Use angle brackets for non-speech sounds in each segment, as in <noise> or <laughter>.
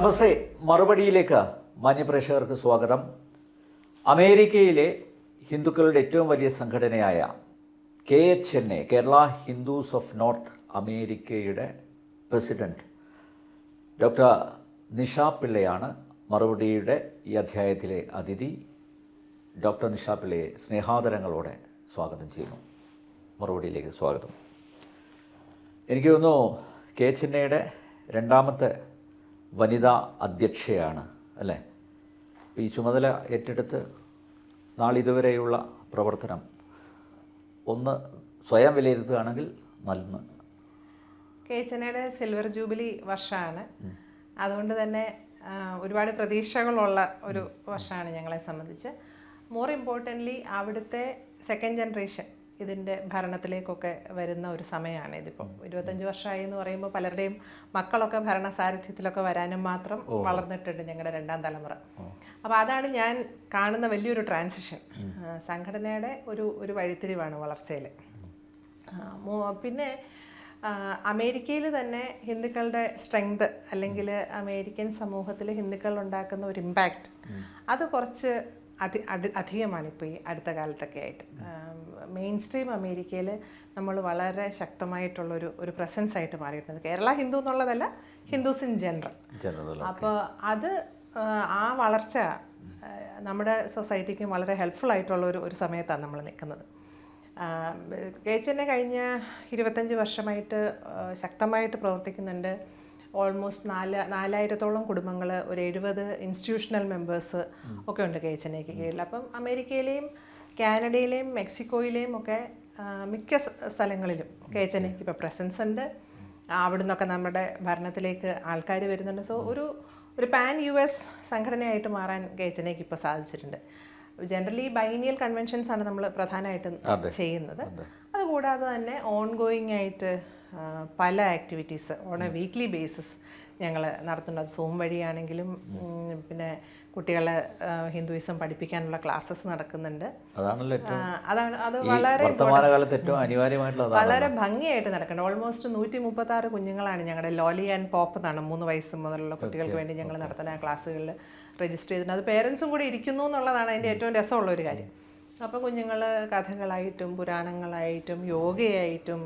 നമസ്തേ. മറുപടിയിലേക്ക് മാന്യപ്രേക്ഷകർക്ക് സ്വാഗതം. അമേരിക്കയിലെ ഹിന്ദുക്കളുടെ ഏറ്റവും വലിയ സംഘടനയായ K H N A Kerala Hindus of North അമേരിക്കയുടെ പ്രസിഡന്റ് ഡോക്ടർ നിഷ പിള്ളയാണ് മറുപടിയുടെ ഈ അധ്യായത്തിലെ അതിഥി. ഡോക്ടർ നിഷ പിള്ളയെ സ്നേഹാദരങ്ങളോടെ സ്വാഗതം ചെയ്യുന്നു. മറുപടിയിലേക്ക് സ്വാഗതം. എനിക്ക് തോന്നുന്നു കെ എച്ച് എൻ എയുടെ രണ്ടാമത്തെ വനിതാ അധ്യക്ഷയാണ് അല്ലേ? ഈ ചുമതല ഏറ്റെടുത്ത് നാളിതുവരെയുള്ള പ്രവർത്തനം ഒന്ന് സ്വയം വിലയിരുത്തുകയാണെങ്കിൽ നന്ന് കേച്ചനയുടെ സിൽവർ ജൂബിലി വർഷമാണ്. അതുകൊണ്ട് തന്നെ ഒരുപാട് പ്രതീക്ഷകളുള്ള ഒരു വർഷമാണ് ഞങ്ങളെ സംബന്ധിച്ച്. മോർ ഇമ്പോർട്ടന്റ്ലി അവിടുത്തെ സെക്കൻഡ് ജനറേഷൻ ഇതിന്റെ ഭരണത്തിലേക്കൊക്കെ വരുന്ന ഒരു സമയമാണ് ഇതിപ്പോൾ ഇരുപത്തഞ്ച് വർഷമായി എന്ന് പറയുമ്പോൾ പലരുടെയും മക്കളൊക്കെ ഭരണസാരഥ്യത്തിലൊക്കെ വരാനും മാത്രം വളർന്നിട്ടുണ്ട് ഞങ്ങളുടെ രണ്ടാം തലമുറ. അപ്പോൾ അതാണ് ഞാൻ കാണുന്ന വലിയൊരു ട്രാൻസിഷൻ. സംഘടനയുടെ ഒരു ഒരു വഴിത്തിരിവാണ് വളർച്ചയിൽ. പിന്നെ അമേരിക്കയിൽ തന്നെ ഹിന്ദുക്കളുടെ സ്ട്രെങ്ത് അല്ലെങ്കിൽ അമേരിക്കൻ സമൂഹത്തിൽ ഹിന്ദുക്കൾ ഉണ്ടാക്കുന്ന ഒരു ഇമ്പാക്റ്റ്. അത് കുറച്ച് അധി അടി- അധികമാണ് ഇപ്പോൾ ഈ അടുത്ത കാലത്തൊക്കെ ആയിട്ട്. മെയിൻ സ്ട്രീം അമേരിക്കയിൽ നമ്മൾ വളരെ ശക്തമായിട്ടുള്ളൊരു ഒരു പ്രസൻസ് ആയിട്ട് മാറിയിട്ടുണ്ട്. കേരള ഹിന്ദു എന്നുള്ളതല്ല ഹിന്ദുസ് ഇൻ ജനറൽ അപ്പോൾ അത് ആ, ആ വളർച്ച നമ്മുടെ സൊസൈറ്റിക്കും വളരെ ഹെൽപ്ഫുൾ ആയിട്ടുള്ള ഒരു ഒരു സമയത്താണ് നമ്മൾ നിൽക്കുന്നത്. കേച്ചനെ കഴിഞ്ഞ ഇരുപത്തഞ്ച് വർഷമായിട്ട് ശക്തമായിട്ട് പ്രവർത്തിക്കുന്നുണ്ട് ഓൾമോസ്റ്റ് നാല് നാലായിരത്തോളം കുടുംബങ്ങൾ ഒരു എഴുപത് ഇൻസ്റ്റിറ്റ്യൂഷണൽ മെമ്പേഴ്സ് ഒക്കെ ഉണ്ട് കെ എച്ച് എൻ എക്ക് കീഴിൽ. അപ്പം അമേരിക്കയിലെയും കാനഡയിലെയും മെക്സിക്കോയിലെയും ഒക്കെ മിക്ക സ്ഥലങ്ങളിലും കെ എച്ച് എൻ എക്ക് ഇപ്പോൾ പ്രസൻസ് ഉണ്ട്. അവിടെ നിന്നൊക്കെ നമ്മുടെ ഭരണത്തിലേക്ക് ആൾക്കാർ വരുന്നുണ്ട്. സോ ഒരു ഒരു പാൻ യു എസ് സംഘടനയായിട്ട് മാറാൻ കെ എച്ച് എൻ എക്ക് ഇപ്പോൾ സാധിച്ചിട്ടുണ്ട്. ജനറലി ബൈനിയൽ കൺവെൻഷൻസ് ആണ് നമ്മൾ പ്രധാനമായിട്ടും ചെയ്യുന്നത്. അതുകൂടാതെ തന്നെ ഓൺ ഗോയിങ് ആയിട്ട് പല activities on a weekly basis ഞങ്ങൾ നടത്തുന്നുണ്ട്. സൂം വഴിയാണെങ്കിലും പിന്നെ കുട്ടികളെ ഹിന്ദുയിസം പഠിപ്പിക്കാനുള്ള ക്ലാസ്സസ് നടക്കുന്നുണ്ട്. അതാണ് അത് വളരെ വളരെ ഭംഗിയായിട്ട് നടക്കുന്നുണ്ട്. ഓൾമോസ്റ്റ് നൂറ്റി മുപ്പത്തി ആറ് കുഞ്ഞുങ്ങളാണ് ഞങ്ങളുടെ ലോലി ആൻഡ് പോപ്പ് എന്നാണ് മൂന്ന് വയസ്സ് മുതലുള്ള കുട്ടികൾക്ക് വേണ്ടി ഞങ്ങൾ നടത്തുന്ന ക്ലാസ്സുകളിൽ രജിസ്റ്റർ ചെയ്തിട്ടുണ്ട് അത് പേരൻസും കൂടി ഇരിക്കുന്നു എന്നുള്ളതാണ് അതിന്റെ ഏറ്റവും രസമുള്ള ഒരു കാര്യം അപ്പം കുഞ്ഞുങ്ങൾ കഥകളായിട്ടും പുരാണങ്ങളായിട്ടും യോഗയായിട്ടും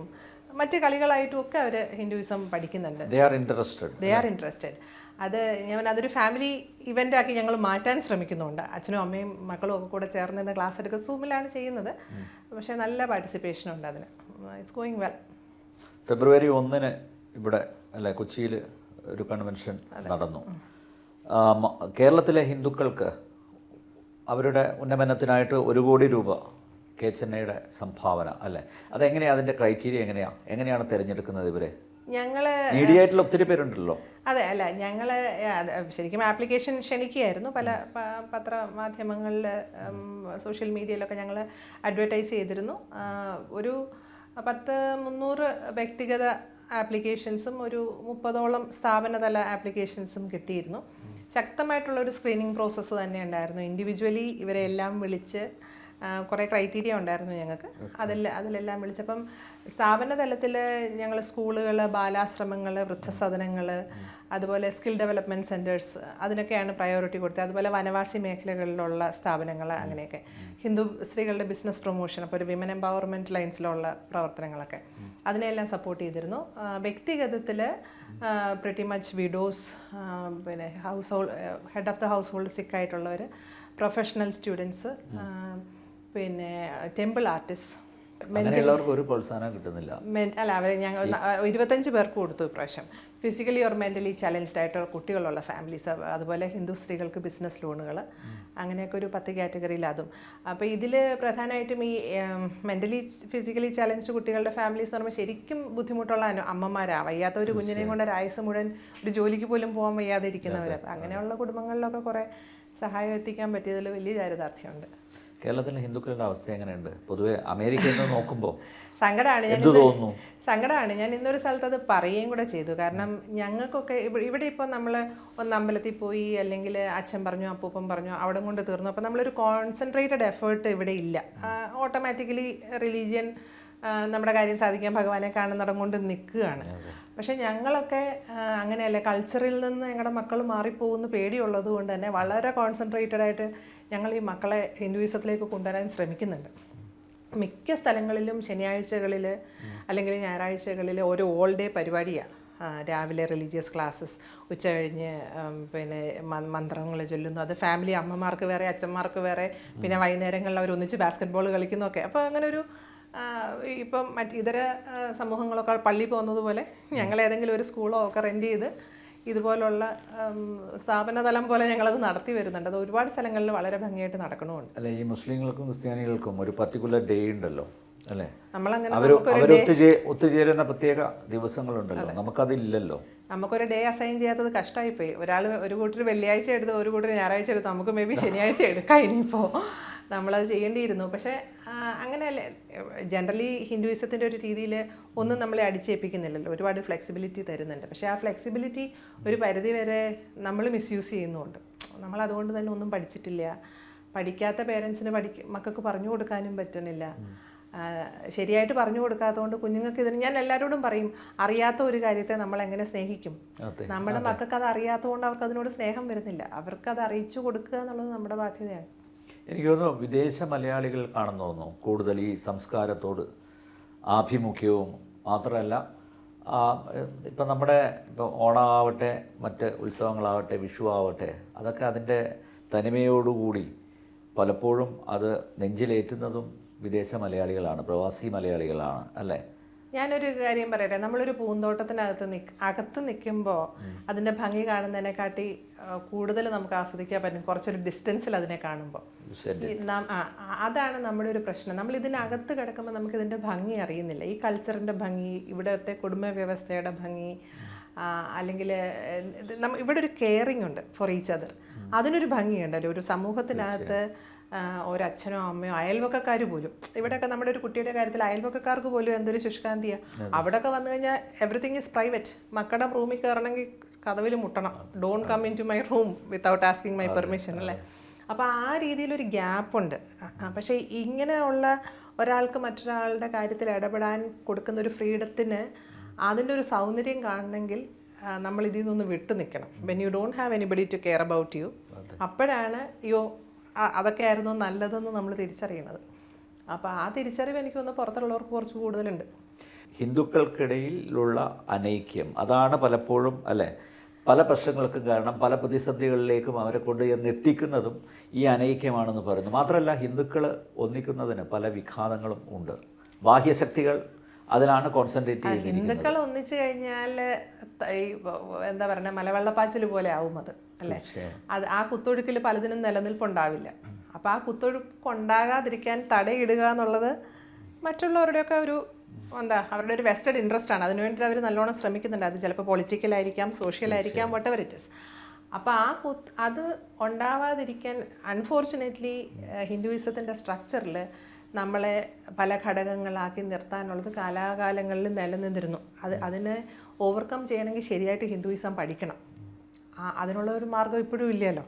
മറ്റ് കളികളായിട്ടും ഒക്കെ അവർ ഹിന്ദുയിസം പഠിക്കുന്നുണ്ട്. They are interested they are interested അത് ഞാൻ അതൊരു ഫാമിലി ഇവന്റ് ആക്കി ഞങ്ങൾ മാറ്റാൻ ശ്രമിക്കുന്നുണ്ട്. അച്ഛനും അമ്മയും മക്കളും ഒക്കെ കൂടെ ചേർന്ന് നിന്ന് ക്ലാസ് എടുക്കുക സൂമിലാണ് ചെയ്യുന്നത്. പക്ഷേ നല്ല പാർട്ടിസിപ്പേഷൻ ഉണ്ട് അതിന്. ഇറ്റ്സ് ഗോയിങ് വെൽ ഫെബ്രുവരി ഒന്നിന് ഇവിടെ അല്ലെ കൊച്ചിയിൽ ഒരു കൺവെൻഷൻ നടന്നു. കേരളത്തിലെ ഹിന്ദുക്കൾക്ക് അവരുടെ ഉന്നമനത്തിനായിട്ട് ഒരു കോടി രൂപ കെ ചെന്നൈയുടെ സംഭാവന അല്ലേ? അതെങ്ങനെയാണ് അതിന്റെ ക്രൈറ്റീരിയ എങ്ങനെയാണ് എങ്ങനെയാണ് തിരഞ്ഞെടുക്കുന്നത് ഇവരെ? ഞങ്ങൾ മീഡിയയായിട്ടുള്ള ഒത്തിരി പേരുണ്ടല്ലോ. അതെ അല്ല ഞങ്ങൾ ശരിക്കും ആപ്ലിക്കേഷൻ ക്ഷണിക്കുകയായിരുന്നു. പല പത്രമാധ്യമങ്ങളിൽ സോഷ്യൽ മീഡിയയിലൊക്കെ ഞങ്ങൾ അഡ്വർടൈസ് ചെയ്തിരുന്നു. ഒരു പത്ത് മുന്നൂറ് വ്യക്തിഗത ആപ്ലിക്കേഷൻസും ഒരു മുപ്പതോളം സ്ഥാപനതല ആപ്ലിക്കേഷൻസും കിട്ടിയിരുന്നു. ശക്തമായിട്ടുള്ള ഒരു സ്ക്രീനിങ് പ്രോസസ്സ് തന്നെ ഉണ്ടായിരുന്നു. ഇൻഡിവിജ്വലി ഇവരെ എല്ലാം വിളിച്ച് കുറേ ക്രൈറ്റീരിയ ഉണ്ടായിരുന്നു ഞങ്ങൾക്ക്. അതിൽ അതിലെല്ലാം വിളിച്ചപ്പം സ്ഥാപന തലത്തിൽ ഞങ്ങൾ സ്കൂളുകൾ ബാലാശ്രമങ്ങൾ വൃദ്ധസദനങ്ങൾ അതുപോലെ സ്കിൽ ഡെവലപ്മെന്റ് സെന്റേഴ്സ് അതിനൊക്കെയാണ് പ്രയോറിറ്റി കൊടുത്തത്. അതുപോലെ വനവാസി മേഖലകളിലുള്ള സ്ഥാപനങ്ങൾ അങ്ങനെയൊക്കെ. ഹിന്ദു സ്ത്രീകളുടെ ബിസിനസ് പ്രൊമോഷൻ അപ്പോൾ ഒരു വിമൻ എംപവർമെന്റ് ലൈൻസിലുള്ള പ്രവർത്തനങ്ങളൊക്കെ. അതിനെല്ലാം സപ്പോർട്ട് ചെയ്തിരുന്നു. വ്യക്തിഗതത്തിൽ പ്രിറ്റി മച്ച് വിഡോസ് പിന്നെ household head of the household സിക്കായിട്ടുള്ളവർ professional students പിന്നെ ടെമ്പിൾ ആർട്ടിസ്റ്റ് അങ്ങനെയുള്ളവർക്ക് ഒരു പ്രോത്സാഹനം കിട്ടുന്നില്ല. അല്ല അവർ ഞങ്ങൾ ഇരുപത്തഞ്ച് പേർക്ക് കൊടുത്തു ഇപ്രാവശ്യം. ഫിസിക്കലി ഓർ മെന്റലി ചലഞ്ച്ഡ് ആയിട്ടുള്ള കുട്ടികളുള്ള ഫാമിലീസ് അതുപോലെ ഹിന്ദു സ്ത്രീകൾക്ക് ബിസിനസ് ലോണുകൾ അങ്ങനെയൊക്കെ ഒരു പത്ത് കാറ്റഗറിയിൽ അതും. അപ്പോൾ ഇതിൽ പ്രധാനമായിട്ടും ഈ മെന്റലി ഫിസിക്കലി ചലഞ്ച്ഡ് കുട്ടികളുടെ ഫാമിലീസ് എന്ന് പറയുമ്പോൾ ശരിക്കും ബുദ്ധിമുട്ടുള്ള അനു- അമ്മമാരാ. വയ്യാത്ത ഒരു കുഞ്ഞിനെയും കൊണ്ട് ഒരു ആയുസ് മുഴുവൻ ഒരു ജോലിക്ക് പോലും പോകാൻ വയ്യാതെ ഇരിക്കുന്നവർ അപ്പം അങ്ങനെയുള്ള കുടുംബങ്ങളിലൊക്കെ കുറേ സഹായം എത്തിക്കാൻ പറ്റിയതിൽ വലിയ ചാരിതാർത്ഥ്യമുണ്ട്. കേരളത്തിലെ ഹിന്ദുക്കളുടെ അവസ്ഥ എങ്ങനെയുണ്ട്? പൊതുവെ അമേരിക്കയിൽ നിന്ന് നോക്കുമ്പോൾ <laughs> സങ്കടമാണ് ഞാൻ തോന്നുന്നു? സങ്കടമാണ് ഞാൻ ഇന്നൊരു സ്ഥലത്ത് അത് പറയുകയും കൂടെ ചെയ്തു. കാരണം ഞങ്ങൾക്കൊക്കെ ഇവിടെ ഇപ്പോൾ നമ്മൾ ഒന്ന് അമ്പലത്തിൽ പോയി അല്ലെങ്കിൽ അച്ഛൻ പറഞ്ഞു അപ്പൂപ്പൻ പറഞ്ഞു അവിടെ കൊണ്ട് തീർന്നു. അപ്പോൾ നമ്മളൊരു കോൺസെൻട്രേറ്റഡ് എഫേർട്ട് ഇവിടെ ഇല്ല. ഓട്ടോമാറ്റിക്കലി റിലീജിയൻ നമ്മുടെ കാര്യം സാധിക്കാൻ ഭഗവാനെ കാണുന്നിടം കൊണ്ട് നിൽക്കുകയാണ്. പക്ഷെ ഞങ്ങളൊക്കെ അങ്ങനെയല്ല കൾച്ചറിൽ നിന്ന് ഞങ്ങളുടെ മക്കൾ മാറിപ്പോകുന്ന പേടിയുള്ളത് കൊണ്ട് തന്നെ വളരെ കോൺസെൻട്രേറ്റഡ് ആയിട്ട് ഞങ്ങൾ ഈ മക്കളെ ഹിന്ദുയിസത്തിലേക്ക് കൊണ്ടുവരാൻ ശ്രമിക്കുന്നുണ്ട്. മിക്ക സ്ഥലങ്ങളിലും ശനിയാഴ്ചകളിൽ അല്ലെങ്കിൽ ഞായറാഴ്ചകളിൽ ഒരു ഓൾ ഡേ പരിപാടിയാണ് രാവിലെ റിലീജിയസ് ക്ലാസ്സസ് ഉച്ച കഴിഞ്ഞ് പിന്നെ മന്ത്രങ്ങൾ ചൊല്ലുന്നു. അത് ഫാമിലി അമ്മമാർക്ക് വേറെ അച്ഛന്മാർക്ക് വേറെ പിന്നെ വൈകുന്നേരങ്ങളിൽ അവർ ഒന്നിച്ച് ബാസ്ക്കറ്റ് ബോൾ കളിക്കുന്നൊക്കെ അപ്പോൾ അങ്ങനെ ഒരു ഇപ്പം മറ്റ് ഇതര സമൂഹങ്ങളൊക്കെ പള്ളി പോകുന്നത് പോലെ ഞങ്ങൾ ഏതെങ്കിലും ഒരു സ്കൂളോ ഒക്കെ റെന്റ് ചെയ്ത് ഇതുപോലുള്ള ഉം, സ്ഥാപന തലം പോലെ ഞങ്ങളത് നടത്തി വരുന്നുണ്ട്. അത് ഒരുപാട് സ്ഥലങ്ങളിൽ വളരെ ഭംഗിയായിട്ട് നടക്കണമുണ്ട്. അല്ലെ ഈ മുസ്ലിങ്ങൾക്കും ക്രിസ്ത്യാനികൾക്കും ഒരു പർട്ടിക്കുലർ ഡേ ഉണ്ടല്ലോ അല്ലേ? നമ്മളങ്ങനെ അവർ ഒത്തുചേരുന്ന പ്രത്യേക ദിവസങ്ങളുണ്ടല്ലോ. നമുക്കതില്ലല്ലോ. നമുക്കൊരു ഡേ അസൈൻ ചെയ്യാത്തത് കഷ്ടമായിപ്പോയി ഒരാൾ ഒരു കൂട്ടർ വെള്ളിയാഴ്ച എടുത്ത് ഒരു കൂട്ടർ ഞായറാഴ്ച എടുത്ത് നമുക്ക് മേ ബി ശനിയാഴ്ച എടുക്കാം ഇനിയിപ്പോൾ നമ്മളത് ചെയ്യേണ്ടിയിരുന്നു. പക്ഷേ അങ്ങനെയല്ല. ജനറലി ഹിന്ദുയിസത്തിന്റെ ഒരു രീതിയിൽ ഒന്നും നമ്മളെ അടിച്ചേൽപ്പിക്കുന്നില്ലല്ലോ. ഒരുപാട് ഫ്ലെക്സിബിലിറ്റി തരുന്നുണ്ട്. പക്ഷേ ആ ഫ്ലെക്സിബിലിറ്റി ഒരു പരിധി വരെ നമ്മൾ മിസ്യൂസ് ചെയ്യുന്നുണ്ട്. നമ്മൾ അതുകൊണ്ട് തന്നെ ഒന്നും പഠിച്ചിട്ടില്ല. പഠിക്കാത്ത പേരൻസിന് പഠിക്ക മക്കൾക്ക് പറഞ്ഞു കൊടുക്കാനും പറ്റുന്നില്ല ശരിയായിട്ട് പറഞ്ഞു കൊടുക്കാത്തതുകൊണ്ട് കുഞ്ഞുങ്ങൾക്ക് ഇതിന് ഞാൻ എല്ലാവരോടും പറയും അറിയാത്ത ഒരു കാര്യത്തെ നമ്മൾ എങ്ങനെ സ്നേഹിക്കും നമ്മുടെ മക്കൾക്ക് അത് അറിയാത്തതുകൊണ്ട് അവർക്ക് അതിനോട് സ്നേഹം വരുന്നില്ല. അവർക്ക് അത് അറിയിച്ചു കൊടുക്കുക എന്നുള്ളത് നമ്മുടെ ബാധ്യതയാണ്. എനിക്ക് തോന്നുന്നു വിദേശ മലയാളികൾ കാണുന്നു തോന്നുന്നു. കൂടുതൽ ഈ സംസ്കാരത്തോട് ആഭിമുഖ്യവും മാത്രമല്ല ഇപ്പം നമ്മുടെ ഇപ്പം ഓണമാവട്ടെ മറ്റ് ഉത്സവങ്ങളാവട്ടെ വിഷു ആവട്ടെ അതൊക്കെ അതിന്റെ തനിമയോടുകൂടി പലപ്പോഴും അത് നെഞ്ചിലേറ്റുന്നതും വിദേശ മലയാളികളാണ് പ്രവാസി മലയാളികളാണ് അല്ലേ? ഞാനൊരു കാര്യം പറയട്ടെ? നമ്മളൊരു പൂന്തോട്ടത്തിനകത്ത് നിക്ക് അകത്ത് നിൽക്കുമ്പോൾ അതിന്റെ ഭംഗി കാണുന്നതിനെക്കാട്ടി കൂടുതൽ നമുക്ക് ആസ്വദിക്കാൻ പറ്റും. കുറച്ചൊരു ഡിസ്റ്റൻസിൽ അതിനെ കാണുമ്പോൾ അതാണ് നമ്മുടെ ഒരു പ്രശ്നം. നമ്മൾ ഇതിനകത്ത് കിടക്കുമ്പോൾ നമുക്ക് ഇതിന്റെ ഭംഗി അറിയുന്നില്ല. ഈ കൾച്ചറിന്റെ ഭംഗി ഇവിടുത്തെ കുടുംബ വ്യവസ്ഥയുടെ ഭംഗി അല്ലെങ്കിൽ ഇവിടെ ഒരു കെയറിംഗ് ഉണ്ട് ഫോർ ഈച്ച് അതർ അതിനൊരു ഭംഗിയുണ്ടല്ലോ. ഒരു സമൂഹത്തിനകത്ത് ഒരച്ഛനോ അമ്മയോ അയൽവക്കക്കാർ പോലും. ഇവിടെയൊക്കെ നമ്മുടെ ഒരു കുട്ടിയുടെ കാര്യത്തിൽ അയൽവക്കക്കാർക്ക് പോലും എന്തൊരു ശുഷ്കാന്തിയാണ് അവിടെയൊക്കെ വന്നു കഴിഞ്ഞാൽ എവറിത്തിങ് ഈസ് പ്രൈവറ്റ് മക്കളുടെ റൂമിൽ കയറണമെങ്കിൽ കഥവിൽ മുട്ടണം. Don't come in to my room without asking my permission അല്ലേ? അപ്പോൾ ആ രീതിയിലൊരു ഗ്യാപ്പുണ്ട്. പക്ഷേ ഇങ്ങനെയുള്ള ഒരാൾക്ക് മറ്റൊരാളുടെ കാര്യത്തിൽ ഇടപെടാൻ കൊടുക്കുന്ന ഒരു ഫ്രീഡത്തിന് അതിന്റെ ഒരു സൗന്ദര്യം കാണണമെങ്കിൽ നമ്മൾ ഇതിൽ നിന്നൊന്ന് വിട്ടു നിൽക്കണം. When you don't have anybody to care about you അപ്പോഴാണ് യോ അതൊക്കെ ആയിരുന്നു നല്ലതെന്ന് നമ്മൾ തിരിച്ചറിയുന്നത്. അപ്പോൾ ആ തിരിച്ചറിവ് എനിക്ക് തോന്നുന്നു പുറത്തുള്ളവർക്ക് കുറച്ച് കൂടുതലുണ്ട്. ഹിന്ദുക്കൾക്കിടയിലുള്ള അനൈക്യം അതാണ് പലപ്പോഴും അല്ലേ പല പ്രശ്നങ്ങൾക്കും കാരണം പല പ്രതിസന്ധികളിലേക്കും അവരെ കൊണ്ട് ചെന്ന് എത്തിക്കുന്നതും ഈ അനൈക്യമാണെന്ന് പറയുന്നു. മാത്രമല്ല ഹിന്ദുക്കൾ ഒന്നിക്കുന്നതിന് പല വിഘാതങ്ങളും ഉണ്ട്. ബാഹ്യശക്തികൾ അതിലാണ് കോൺസെൻട്രേറ്റ് ചെയ്യുന്നത് ഹിന്ദുക്കൾ ഒന്നിച്ചു കഴിഞ്ഞാൽ ഈ എന്താ പറയുക മലവെള്ളപ്പാച്ചിൽ പോലെ ആവും അത് അല്ലേ. അത് ആ കുത്തൊഴുക്കിൽ പലതിനും നിലനിൽപ്പുണ്ടാവില്ല. അപ്പോൾ ആ കുത്തൊഴുക്ക് ഉണ്ടാകാതിരിക്കാൻ തടയിടുക എന്നുള്ളത് മറ്റുള്ളവരുടെയൊക്കെ ഒരു എന്താ അവരുടെ ഒരു വെസ്റ്റഡ് ഇൻട്രസ്റ്റ് ആണ്. അതിനുവേണ്ടി അവർ നല്ലോണം ശ്രമിക്കുന്നുണ്ട്. അത് ചിലപ്പോൾ പൊളിറ്റിക്കലായിരിക്കാം സോഷ്യലായിരിക്കാം വട്ട് എവർ ഇറ്റ് ഇസ് അപ്പോൾ ആ കു അത് ഉണ്ടാവാതിരിക്കാൻ അൺഫോർച്ചുനേറ്റ്ലി ഹിന്ദുയിസത്തിന്റെ സ്ട്രക്ചറിൽ നമ്മളെ പല ഘടകങ്ങളാക്കി നിർത്താനുള്ളത് കാലാകാലങ്ങളിൽ നിലനിന്നിരുന്നു. അത് അതിനെ ഓവർകം ചെയ്യണമെങ്കിൽ ശരിയായിട്ട് ഹിന്ദുയിസം പഠിക്കണം. ആ അതിനുള്ള ഒരു മാർഗം ഇപ്പോഴും ഇല്ലല്ലോ.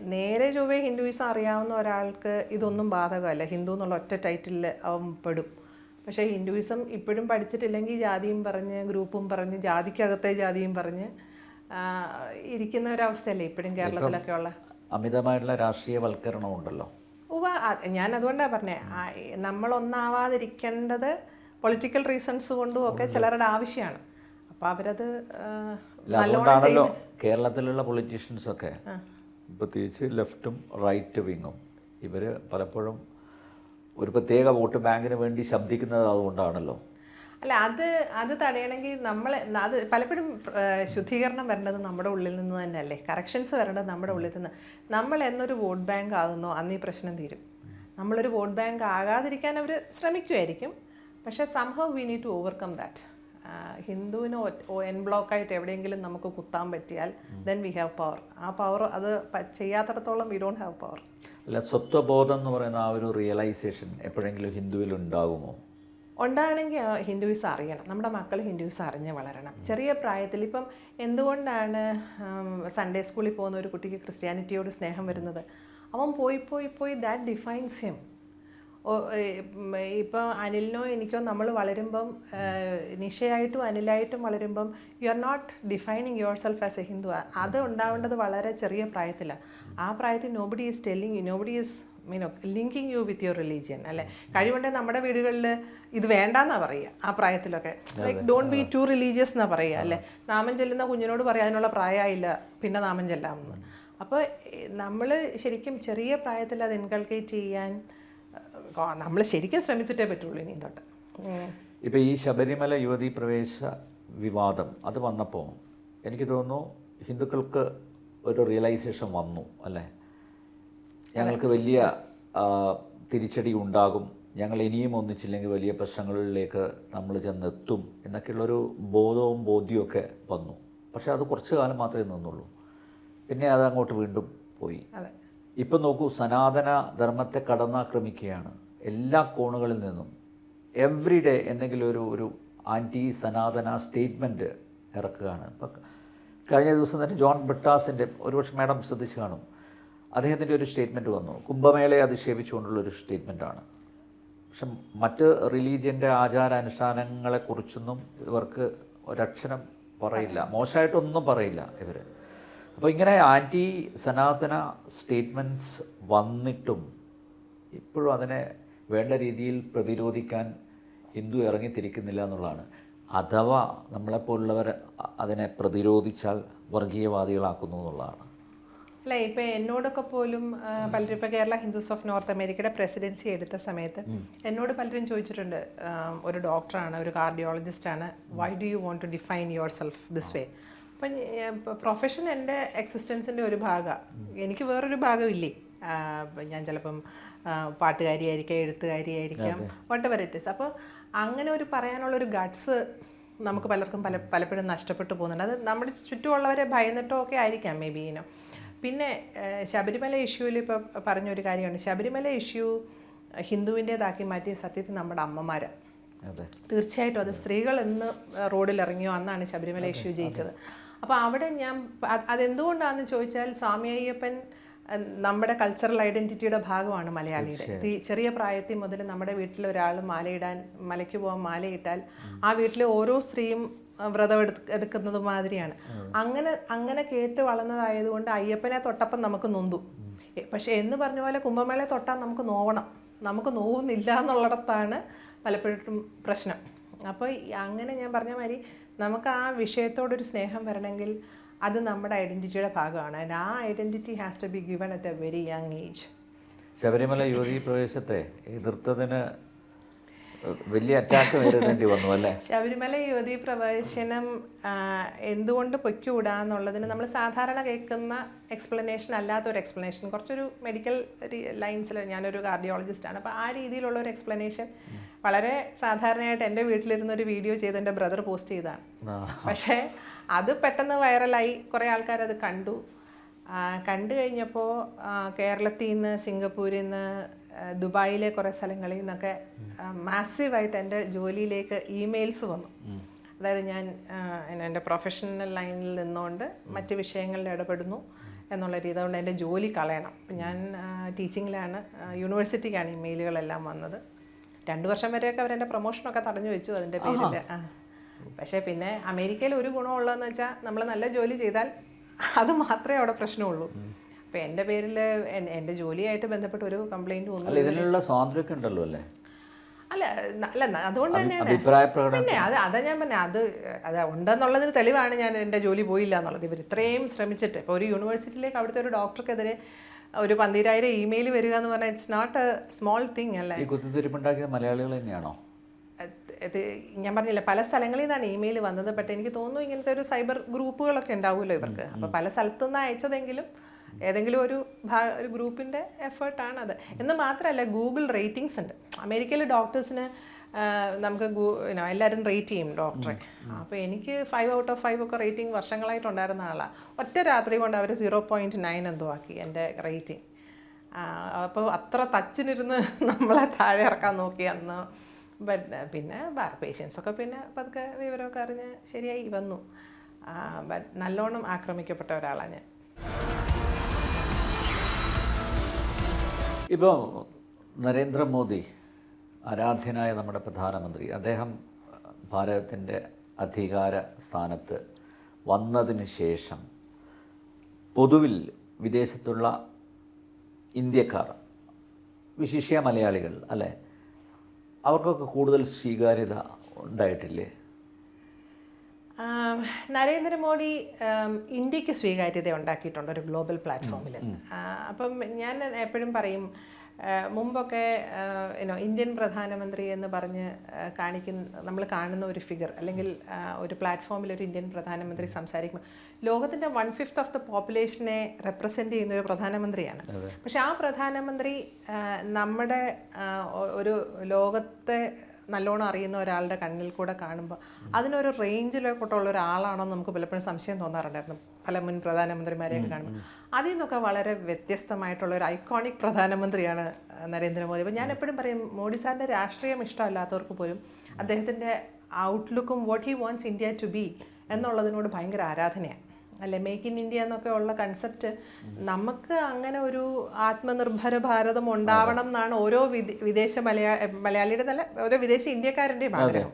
നേരെ ചൊവ്വേ ഹിന്ദുയിസം അറിയാവുന്ന ഒരാൾക്ക് ഇതൊന്നും ബാധകമല്ല. ഹിന്ദു എന്നുള്ള ഒറ്റ ടൈറ്റിലിൽ അവൻ പെടും. പക്ഷേ ഹിന്ദുയിസം ഇപ്പോഴും പഠിച്ചിട്ടില്ലെങ്കിൽ ജാതിയും പറഞ്ഞ് ഗ്രൂപ്പും പറഞ്ഞ് ജാതിക്കകത്തെ ജാതിയും പറഞ്ഞ് ഇരിക്കുന്ന ഒരവസ്ഥയല്ലേ ഇപ്പോഴും കേരളത്തിലൊക്കെ ഉള്ള? അമിതമായിട്ടുള്ള രാഷ്ട്രീയവൽക്കരണം ഉണ്ടല്ലോ ഉവ ഞാൻ അതുകൊണ്ടാണ് പറഞ്ഞത് നമ്മളൊന്നാവാതിരിക്കേണ്ടത് പൊളിറ്റിക്കൽ റീസൺസ് കൊണ്ടും ഒക്കെ ചിലരുടെ ആവശ്യമാണ്. അപ്പോൾ അവരത് അതുകൊണ്ടാണല്ലോ കേരളത്തിലുള്ള പൊളിറ്റീഷ്യൻസൊക്കെ പ്രത്യേകിച്ച് ലെഫ്റ്റും റൈറ്റ് വിങ്ങും. ഇവർ പലപ്പോഴും ഒരു പ്രത്യേക വോട്ട് ബാങ്കിന് വേണ്ടി ശബ്ദിക്കുന്നത് അതുകൊണ്ടാണല്ലോ. അല്ല അത് അത് തടയണമെങ്കിൽ നമ്മൾ അത് പലപ്പോഴും ശുദ്ധീകരണം വരേണ്ടത് നമ്മുടെ ഉള്ളിൽ നിന്ന് തന്നെയല്ലേ? കറക്ഷൻസ് വരേണ്ടത് നമ്മുടെ ഉള്ളിൽ നിന്ന്. നമ്മൾ എന്നൊരു വോട്ട് ബാങ്ക് ആകുന്നോ അന്ന് ഈ പ്രശ്നം തീരും. നമ്മളൊരു വോട്ട് ബാങ്ക് ആകാതിരിക്കാൻ അവർ ശ്രമിക്കുമായിരിക്കും പക്ഷേ സംഭവം we need to overcome that ഹിന്ദുവിന് എൻ ബ്ലോക്കായിട്ട് എവിടെയെങ്കിലും നമുക്ക് കുത്താൻ പറ്റിയാൽ ദെൻ വി ഹാവ് പവർ ആ പവർ അത് ചെയ്യാത്തടത്തോളം വി ഡോണ്ട് ഹാവ് പവർ അല്ല സ്വത്വബോധം എന്ന് പറയുന്ന ആ ഒരു റിയലൈസേഷൻ എപ്പോഴെങ്കിലും ഹിന്ദുവിൽ ഉണ്ടാകുമോ ഉണ്ടാണെങ്കിൽ ഹിന്ദുവിസ് അറിയണം. നമ്മുടെ മക്കൾ ഹിന്ദുവിസ് അറിഞ്ഞ് വളരണം. ചെറിയ പ്രായത്തിൽ ഇപ്പം എന്തുകൊണ്ടാണ് സൺഡേ സ്കൂളിൽ പോകുന്ന ഒരു കുട്ടിക്ക് ക്രിസ്ത്യാനിറ്റിയോട് സ്നേഹം വരുന്നത്? അവൻ പോയി പോയി പോയി ദാറ്റ് ഡിഫൈൻസ് ഹിം ഇപ്പം അനിലിനോ എനിക്കോ നമ്മൾ വളരുമ്പം നിഷയായിട്ടും അനിലായിട്ടും വളരുമ്പം you are not defining yourself as a Hindu അത് ഉണ്ടാവേണ്ടത് വളരെ ചെറിയ പ്രായത്തിലാണ് ആ പ്രായത്തിൽ nobody is telling you nobody is മീനോ linking you with your religion അല്ലേ? കഴിവുണ്ടെങ്കിൽ നമ്മുടെ വീടുകളിൽ ഇത് വേണ്ടാന്നാ പറയുക ആ പ്രായത്തിലൊക്കെ. Like don't be too religious എന്നാ പറയുക അല്ലേ? നാമം ചെല്ലുന്ന കുഞ്ഞിനോട് പറയാനുള്ള പ്രായമായില്ല പിന്നെ നാമം ചെല്ലാമെന്ന്. അപ്പോൾ നമ്മൾ ശരിക്കും ചെറിയ പ്രായത്തിൽ അത് ഇൻകൾക്കേറ്റ് ചെയ്യാൻ നമ്മൾ ശരിക്കും ശ്രമിച്ചിട്ടേ പറ്റുള്ളൂ ഇനി തൊട്ട്. ഇപ്പോൾ ഈ ശബരിമല യുവതി പ്രവേശ വിവാദം അത് വന്നപ്പോൾ എനിക്ക് തോന്നുന്നു ഹിന്ദുക്കൾക്ക് ഒരു റിയലൈസേഷൻ വന്നു അല്ലേ? ഞങ്ങൾക്ക് വലിയ തിരിച്ചടി ഉണ്ടാകും. ഞങ്ങൾ ഇനിയും ഒന്നിച്ചില്ലെങ്കിൽ വലിയ പ്രശ്നങ്ങളിലേക്ക് നമ്മൾ ചെന്നെത്തും എന്നൊക്കെയുള്ളൊരു ബോധവും ബോധ്യവും ഒക്കെ വന്നു. പക്ഷേ അത് കുറച്ച് കാലം മാത്രമേ നിന്നുള്ളൂ. പിന്നെ അത് അങ്ങോട്ട് വീണ്ടും പോയി. ഇപ്പം നോക്കൂ സനാതന ധർമ്മത്തെ കടന്നാക്രമിക്കുകയാണ് എല്ലാ കോണുകളിൽ നിന്നും. എവ്രി ഡേ എന്തെങ്കിലും ഒരു ഒരു ആന്റി സനാതന സ്റ്റേറ്റ്മെന്റ് ഇറക്കുകയാണ്. ഇപ്പം കഴിഞ്ഞ ദിവസം തന്നെ ജോൺ ബ്രിട്ടാസിന്റെ ഒരുപക്ഷെ മാഡം ശ്രദ്ധിച്ച് കാണും അദ്ദേഹത്തിന്റെ ഒരു സ്റ്റേറ്റ്മെന്റ് വന്നു. കുംഭമേളയെ അധിക്ഷേപിച്ചുകൊണ്ടുള്ള ഒരു സ്റ്റേറ്റ്മെന്റാണ് പക്ഷെ മറ്റ് റിലീജിയന്റെ ആചാരാനുഷ്ഠാനങ്ങളെക്കുറിച്ചൊന്നും ഇവർക്ക് ഒരക്ഷരം പറയില്ല. മോശമായിട്ടൊന്നും പറയില്ല ഇവർ അപ്പോൾ ഇങ്ങനെ ആന്റി സനാതന സ്റ്റേറ്റ്മെന്റ്സ് വന്നിട്ടും ഇപ്പോഴും അതിനെ വേണ്ട രീതിയിൽ പ്രതിരോധിക്കാൻ ഹിന്ദു ഇറങ്ങിത്തിരിക്കുന്നില്ല എന്നുള്ളതാണ്. അഥവാ നമ്മളെപ്പോലുള്ളവർ അതിനെ പ്രതിരോധിച്ചാൽ വർഗീയവാദികളാക്കുന്നു എന്നുള്ളതാണ്. അല്ല ഇപ്പം എന്നോടൊക്കെ പോലും പലരും ഇപ്പം കേരള ഹിന്ദുസ് ഓഫ് നോർത്ത് അമേരിക്കയുടെ പ്രസിഡൻസി എടുത്ത സമയത്ത് എന്നോട് പലരും ചോദിച്ചിട്ടുണ്ട് ഒരു ഡോക്ടറാണ് ഒരു കാർഡിയോളജിസ്റ്റാണ് why do you want to define yourself this way അപ്പം പ്രൊഫഷൻ എന്റെ എക്സിസ്റ്റൻസിന്റെ ഒരു ഭാഗമാണ് എനിക്ക് വേറൊരു ഭാഗമില്ലേ? ഞാൻ ചിലപ്പം പാട്ടുകാരിയായിരിക്കാം എഴുത്തുകാരിയായിരിക്കാം വട്ട് എവർ ഇറ്റ് ഇസ് അപ്പോൾ അങ്ങനെ ഒരു പറയാനുള്ളൊരു ഗട്ട്സ് നമുക്ക് പലർക്കും പല പലപ്പോഴും നഷ്ടപ്പെട്ടു പോകുന്നുണ്ട്. അത് നമ്മുടെ ചുറ്റുമുള്ളവരെ ഭയന്നിട്ടോ ഒക്കെ ആയിരിക്കാം മേ ബി ഇനോ പിന്നെ ശബരിമല ഇഷ്യൂവിൽ ഇപ്പോൾ പറഞ്ഞൊരു കാര്യമാണ്. ശബരിമല ഇഷ്യൂ ഹിന്ദുവിന്റേതാക്കി മാറ്റിയ സത്യത്തിൽ നമ്മുടെ അമ്മമാരാണ് തീർച്ചയായിട്ടും അത് സ്ത്രീകൾ എന്ന് റോഡിൽ ഇറങ്ങിയോ അന്നാണ് ശബരിമല ഇഷ്യൂ ജയിച്ചത്. അപ്പോൾ അവിടെ ഞാൻ അത് അതെന്തുകൊണ്ടാണെന്ന് ചോദിച്ചാൽ സ്വാമി അയ്യപ്പൻ നമ്മുടെ കൾച്ചറൽ ഐഡന്റിറ്റിയുടെ ഭാഗമാണ് മലയാളിയുടെ. ഇത് ചെറിയ പ്രായത്തിൽ മുതൽ നമ്മുടെ വീട്ടിൽ ഒരാൾ മാലയിടാൻ മലയ്ക്ക് പോകാൻ മാലയിട്ടാൽ ആ വീട്ടിലെ ഓരോ സ്ത്രീയും വ്രതം എടു എടുക്കുന്നത് മാതിരിയാണ്. അങ്ങനെ അങ്ങനെ കേട്ട് വളർന്നതായതുകൊണ്ട് അയ്യപ്പനെ തൊട്ടപ്പം നമുക്ക് നൊന്തു. പക്ഷേ എന്ന് പറഞ്ഞ പോലെ കുംഭമേളയെ തൊട്ടാൽ നമുക്ക് നോവണം. നമുക്ക് നോവുന്നില്ല എന്നുള്ളിടത്താണ് പലപ്പോഴും പ്രശ്നം. അപ്പോൾ അങ്ങനെ ഞാൻ പറഞ്ഞ മാതിരി നമുക്ക് ആ വിഷയത്തോടൊരു സ്നേഹം വരണമെങ്കിൽ അത് നമ്മുടെ ഐഡന്റിറ്റിയുടെ ഭാഗമാണ്. ആൻഡ് ആ identity has to be given at a very young age Sabarimala യുവതീ പ്രവേശത്തെ എതിർത്തതിന് വലിയ അറ്റാക്ക് നേരിടേണ്ടി വന്നു അല്ലേ? ശബരിമല യുവതി പ്രവേശനം എന്തുകൊണ്ട് പൊയ്ക്കൂടാ എന്നുള്ളതിന് നമ്മൾ സാധാരണ കേൾക്കുന്ന എക്സ്പ്ലനേഷൻ അല്ലാത്തൊരു എക്സ്പ്ലനേഷൻ കുറച്ചൊരു മെഡിക്കൽ ലൈൻസിൽ ഞാനൊരു കാർഡിയോളജിസ്റ്റാണ് അപ്പോൾ ആ രീതിയിലുള്ള ഒരു എക്സ്പ്ലനേഷൻ വളരെ സാധാരണയായിട്ട് എന്റെ വീട്ടിലിരുന്ന് ഒരു വീഡിയോ ചെയ്ത് എന്റെ ബ്രദർ പോസ്റ്റ് ചെയ്തതാണ്. പക്ഷേ അത് പെട്ടെന്ന് വൈറലായി കുറേ ആൾക്കാർ അത് കണ്ടു. കണ്ടു കഴിഞ്ഞപ്പോൾ കേരളത്തിൽ നിന്ന് സിംഗപ്പൂരിൽ നിന്ന് ദുബായിലെ കുറേ സ്ഥലങ്ങളിൽ നിന്നൊക്കെ മാസീവായിട്ട് എന്റെ ജോലിയിലേക്ക് ഇമെയിൽസ് വന്നു. അതായത് ഞാൻ എന്റെ പ്രൊഫഷണൽ ലൈനിൽ നിന്നുകൊണ്ട് മറ്റ് വിഷയങ്ങളിൽ ഇടപെടുന്നു എന്നുള്ള രീതി അതുകൊണ്ട് എന്റെ ജോലി കളയണം. അപ്പം ഞാൻ ടീച്ചിങ്ങിലാണ് യൂണിവേഴ്സിറ്റിക്കാണ് ഇമെയിലുകളെല്ലാം വന്നത്. രണ്ടു വർഷം വരെയൊക്കെ അവരെന്റെ പ്രൊമോഷനൊക്കെ തടഞ്ഞു വെച്ചു അതിന്റെ പേരിൽ. പക്ഷേ പിന്നെ അമേരിക്കയിൽ ഒരു ഗുണമുള്ളതെന്ന് വെച്ചാൽ നമ്മൾ നല്ല ജോലി ചെയ്താൽ അത് മാത്രമേ അവിടെ പ്രശ്നമുള്ളൂ. അപ്പൊ എന്റെ പേരിൽ എന്റെ ജോലിയായിട്ട് ബന്ധപ്പെട്ട ഒരു കംപ്ലൈന്റ് ഒന്നും ഇതിനുള്ള സ്വാതന്ത്ര്യമൊക്കെ ഉണ്ടല്ലോ അല്ലേ? അല്ല അല്ല അതുകൊണ്ട് തന്നെയാണ്. പിന്നെ അത് അതാ ഞാൻ പറഞ്ഞ അത് അത് ഉണ്ടെന്നുള്ളതിന് തെളിവാണ് ഞാൻ എന്റെ ജോലി പോയില്ല എന്നുള്ളത് ഇവർ ഇത്രയും ശ്രമിച്ചിട്ട് ഇപ്പോൾ ഒരു യൂണിവേഴ്സിറ്റിയിലേക്ക് അവിടുത്തെ ഒരു ഡോക്ടർക്കെതിരെ ഒരു പന്തിരായിരം ഇമെയിൽ വരിക എന്ന് പറഞ്ഞാൽ it's not a small thing അല്ലേ? ഈ മലയാളികൾ തന്നെയാണോ? ഇത് ഞാൻ പറഞ്ഞില്ല പല സ്ഥലങ്ങളിൽ നിന്നാണ് ഇമെയിൽ വന്നത്. ബട്ട് എനിക്ക് തോന്നുന്നു ഇങ്ങനത്തെ ഒരു സൈബർ ഗ്രൂപ്പുകളൊക്കെ ഉണ്ടാവുമല്ലോ ഇവർക്ക്. അപ്പോൾ പല സ്ഥലത്തു നിന്ന് അയച്ചതെങ്കിലും ഏതെങ്കിലും ഒരു ഭാ ഒരു ഗ്രൂപ്പിന്റെ എഫേർട്ടാണ് അത്. എന്ന് മാത്രമല്ല ഗൂഗിൾ റേറ്റിംഗ്സ് ഉണ്ട്. അമേരിക്കയിലെ ഡോക്ടേഴ്സിന് നമുക്ക് ഗൂ എല്ലാവരും റേറ്റ് ചെയ്യും ഡോക്ടറെ അപ്പോൾ എനിക്ക് ഫൈവ് ഔട്ട് ഓഫ് ഫൈവ് ഒക്കെ റേറ്റിംഗ് വർഷങ്ങളായിട്ടുണ്ടായിരുന്ന ആളാണ് ഒറ്റ രാത്രി കൊണ്ട് അവർ സീറോ പോയിന്റ് നയൻ എന്തോ ആക്കി എന്റെ റേറ്റിംഗ് അപ്പോൾ അത്ര തച്ചിനിരുന്ന് നമ്മളെ താഴെ ഇറക്കാൻ നോക്കി അന്ന് ബട്ട് പിന്നെ പേഷ്യൻസൊക്കെ പിന്നെ പതുക്കെ വിവരമൊക്കെ അറിഞ്ഞ് ശരിയായി വന്നു. നല്ലോണം ആക്രമിക്കപ്പെട്ട ഒരാളാണ് ഞാൻ. ഇപ്പോൾ നരേന്ദ്രമോദി ആരാധ്യനായ നമ്മുടെ പ്രധാനമന്ത്രി അദ്ദേഹം ഭാരതത്തിന്റെ അധികാര സ്ഥാനത്ത് വന്നതിന് ശേഷം പൊതുവിൽ വിദേശത്തുള്ള ഇന്ത്യക്കാർ വിശിഷ്യ മലയാളികൾ അല്ലേ അവർക്കൊക്കെ കൂടുതൽ സ്വീകാര്യത ഉണ്ടായിട്ടില്ലേ? നരേന്ദ്രമോദി ഇന്ത്യയ്ക്ക് സ്വീകാര്യത ഉണ്ടാക്കിയിട്ടുണ്ട് ഒരു ഗ്ലോബൽ പ്ലാറ്റ്ഫോമിൽ അപ്പം ഞാൻ എപ്പോഴും പറയും മുമ്പൊക്കെ യുനോ ഇന്ത്യൻ പ്രധാനമന്ത്രി എന്ന് പറഞ്ഞ് കാണിക്കുന്ന നമ്മൾ കാണുന്ന ഒരു ഫിഗർ അല്ലെങ്കിൽ ഒരു പ്ലാറ്റ്ഫോമിൽ ഒരു ഇന്ത്യൻ പ്രധാനമന്ത്രി സംസാരിക്കുമ്പോൾ ലോകത്തിന്റെ വൺ ഫിഫ്ത്ത് ഓഫ് ദ പോപ്പുലേഷനെ റെപ്രസെന്റ് ചെയ്യുന്ന ഒരു പ്രധാനമന്ത്രിയാണ്. പക്ഷെ ആ പ്രധാനമന്ത്രി നമ്മുടെ ഒരു ലോകത്തെ നല്ലോണം അറിയുന്ന ഒരാളുടെ കണ്ണിൽ കൂടെ കാണുമ്പോൾ അതിനൊരു റേഞ്ചിലോട്ടുള്ള ഒരാളാണോ എന്ന് നമുക്ക് പലപ്പോഴും സംശയം തോന്നാറുണ്ടായിരുന്നു. പല മുൻ പ്രധാനമന്ത്രിമാരെയൊക്കെ കാണുമ്പോൾ. അതിൽ നിന്നൊക്കെ വളരെ വ്യത്യസ്തമായിട്ടുള്ള ഒരു ഐക്കോണിക് പ്രധാനമന്ത്രിയാണ് നരേന്ദ്രമോദി. അപ്പോൾ ഞാൻ എപ്പോഴും പറയും മോഡി സാറിന്റെ രാഷ്ട്രീയം ഇഷ്ടമല്ലാത്തവർക്ക് പോലും അദ്ദേഹത്തിന്റെ ഔട്ട്ലുക്കും what he wants India to be എന്നുള്ളതിനോട് ഭയങ്കര ആരാധനയാണ്. അല്ലെ മേക്ക് ഇൻ ഇന്ത്യ എന്നൊക്കെ ഉള്ള കൺസെപ്റ്റ് നമുക്ക് അങ്ങനെ ഒരു ആത്മനിർഭര ഭാരതം ഉണ്ടാവണം എന്നാണ് ഓരോ വിദേശ മലയാ മലയാളിയുടെ നല്ല ഓരോ വിദേശ ഇന്ത്യക്കാരന്റെയും ആഗ്രഹം.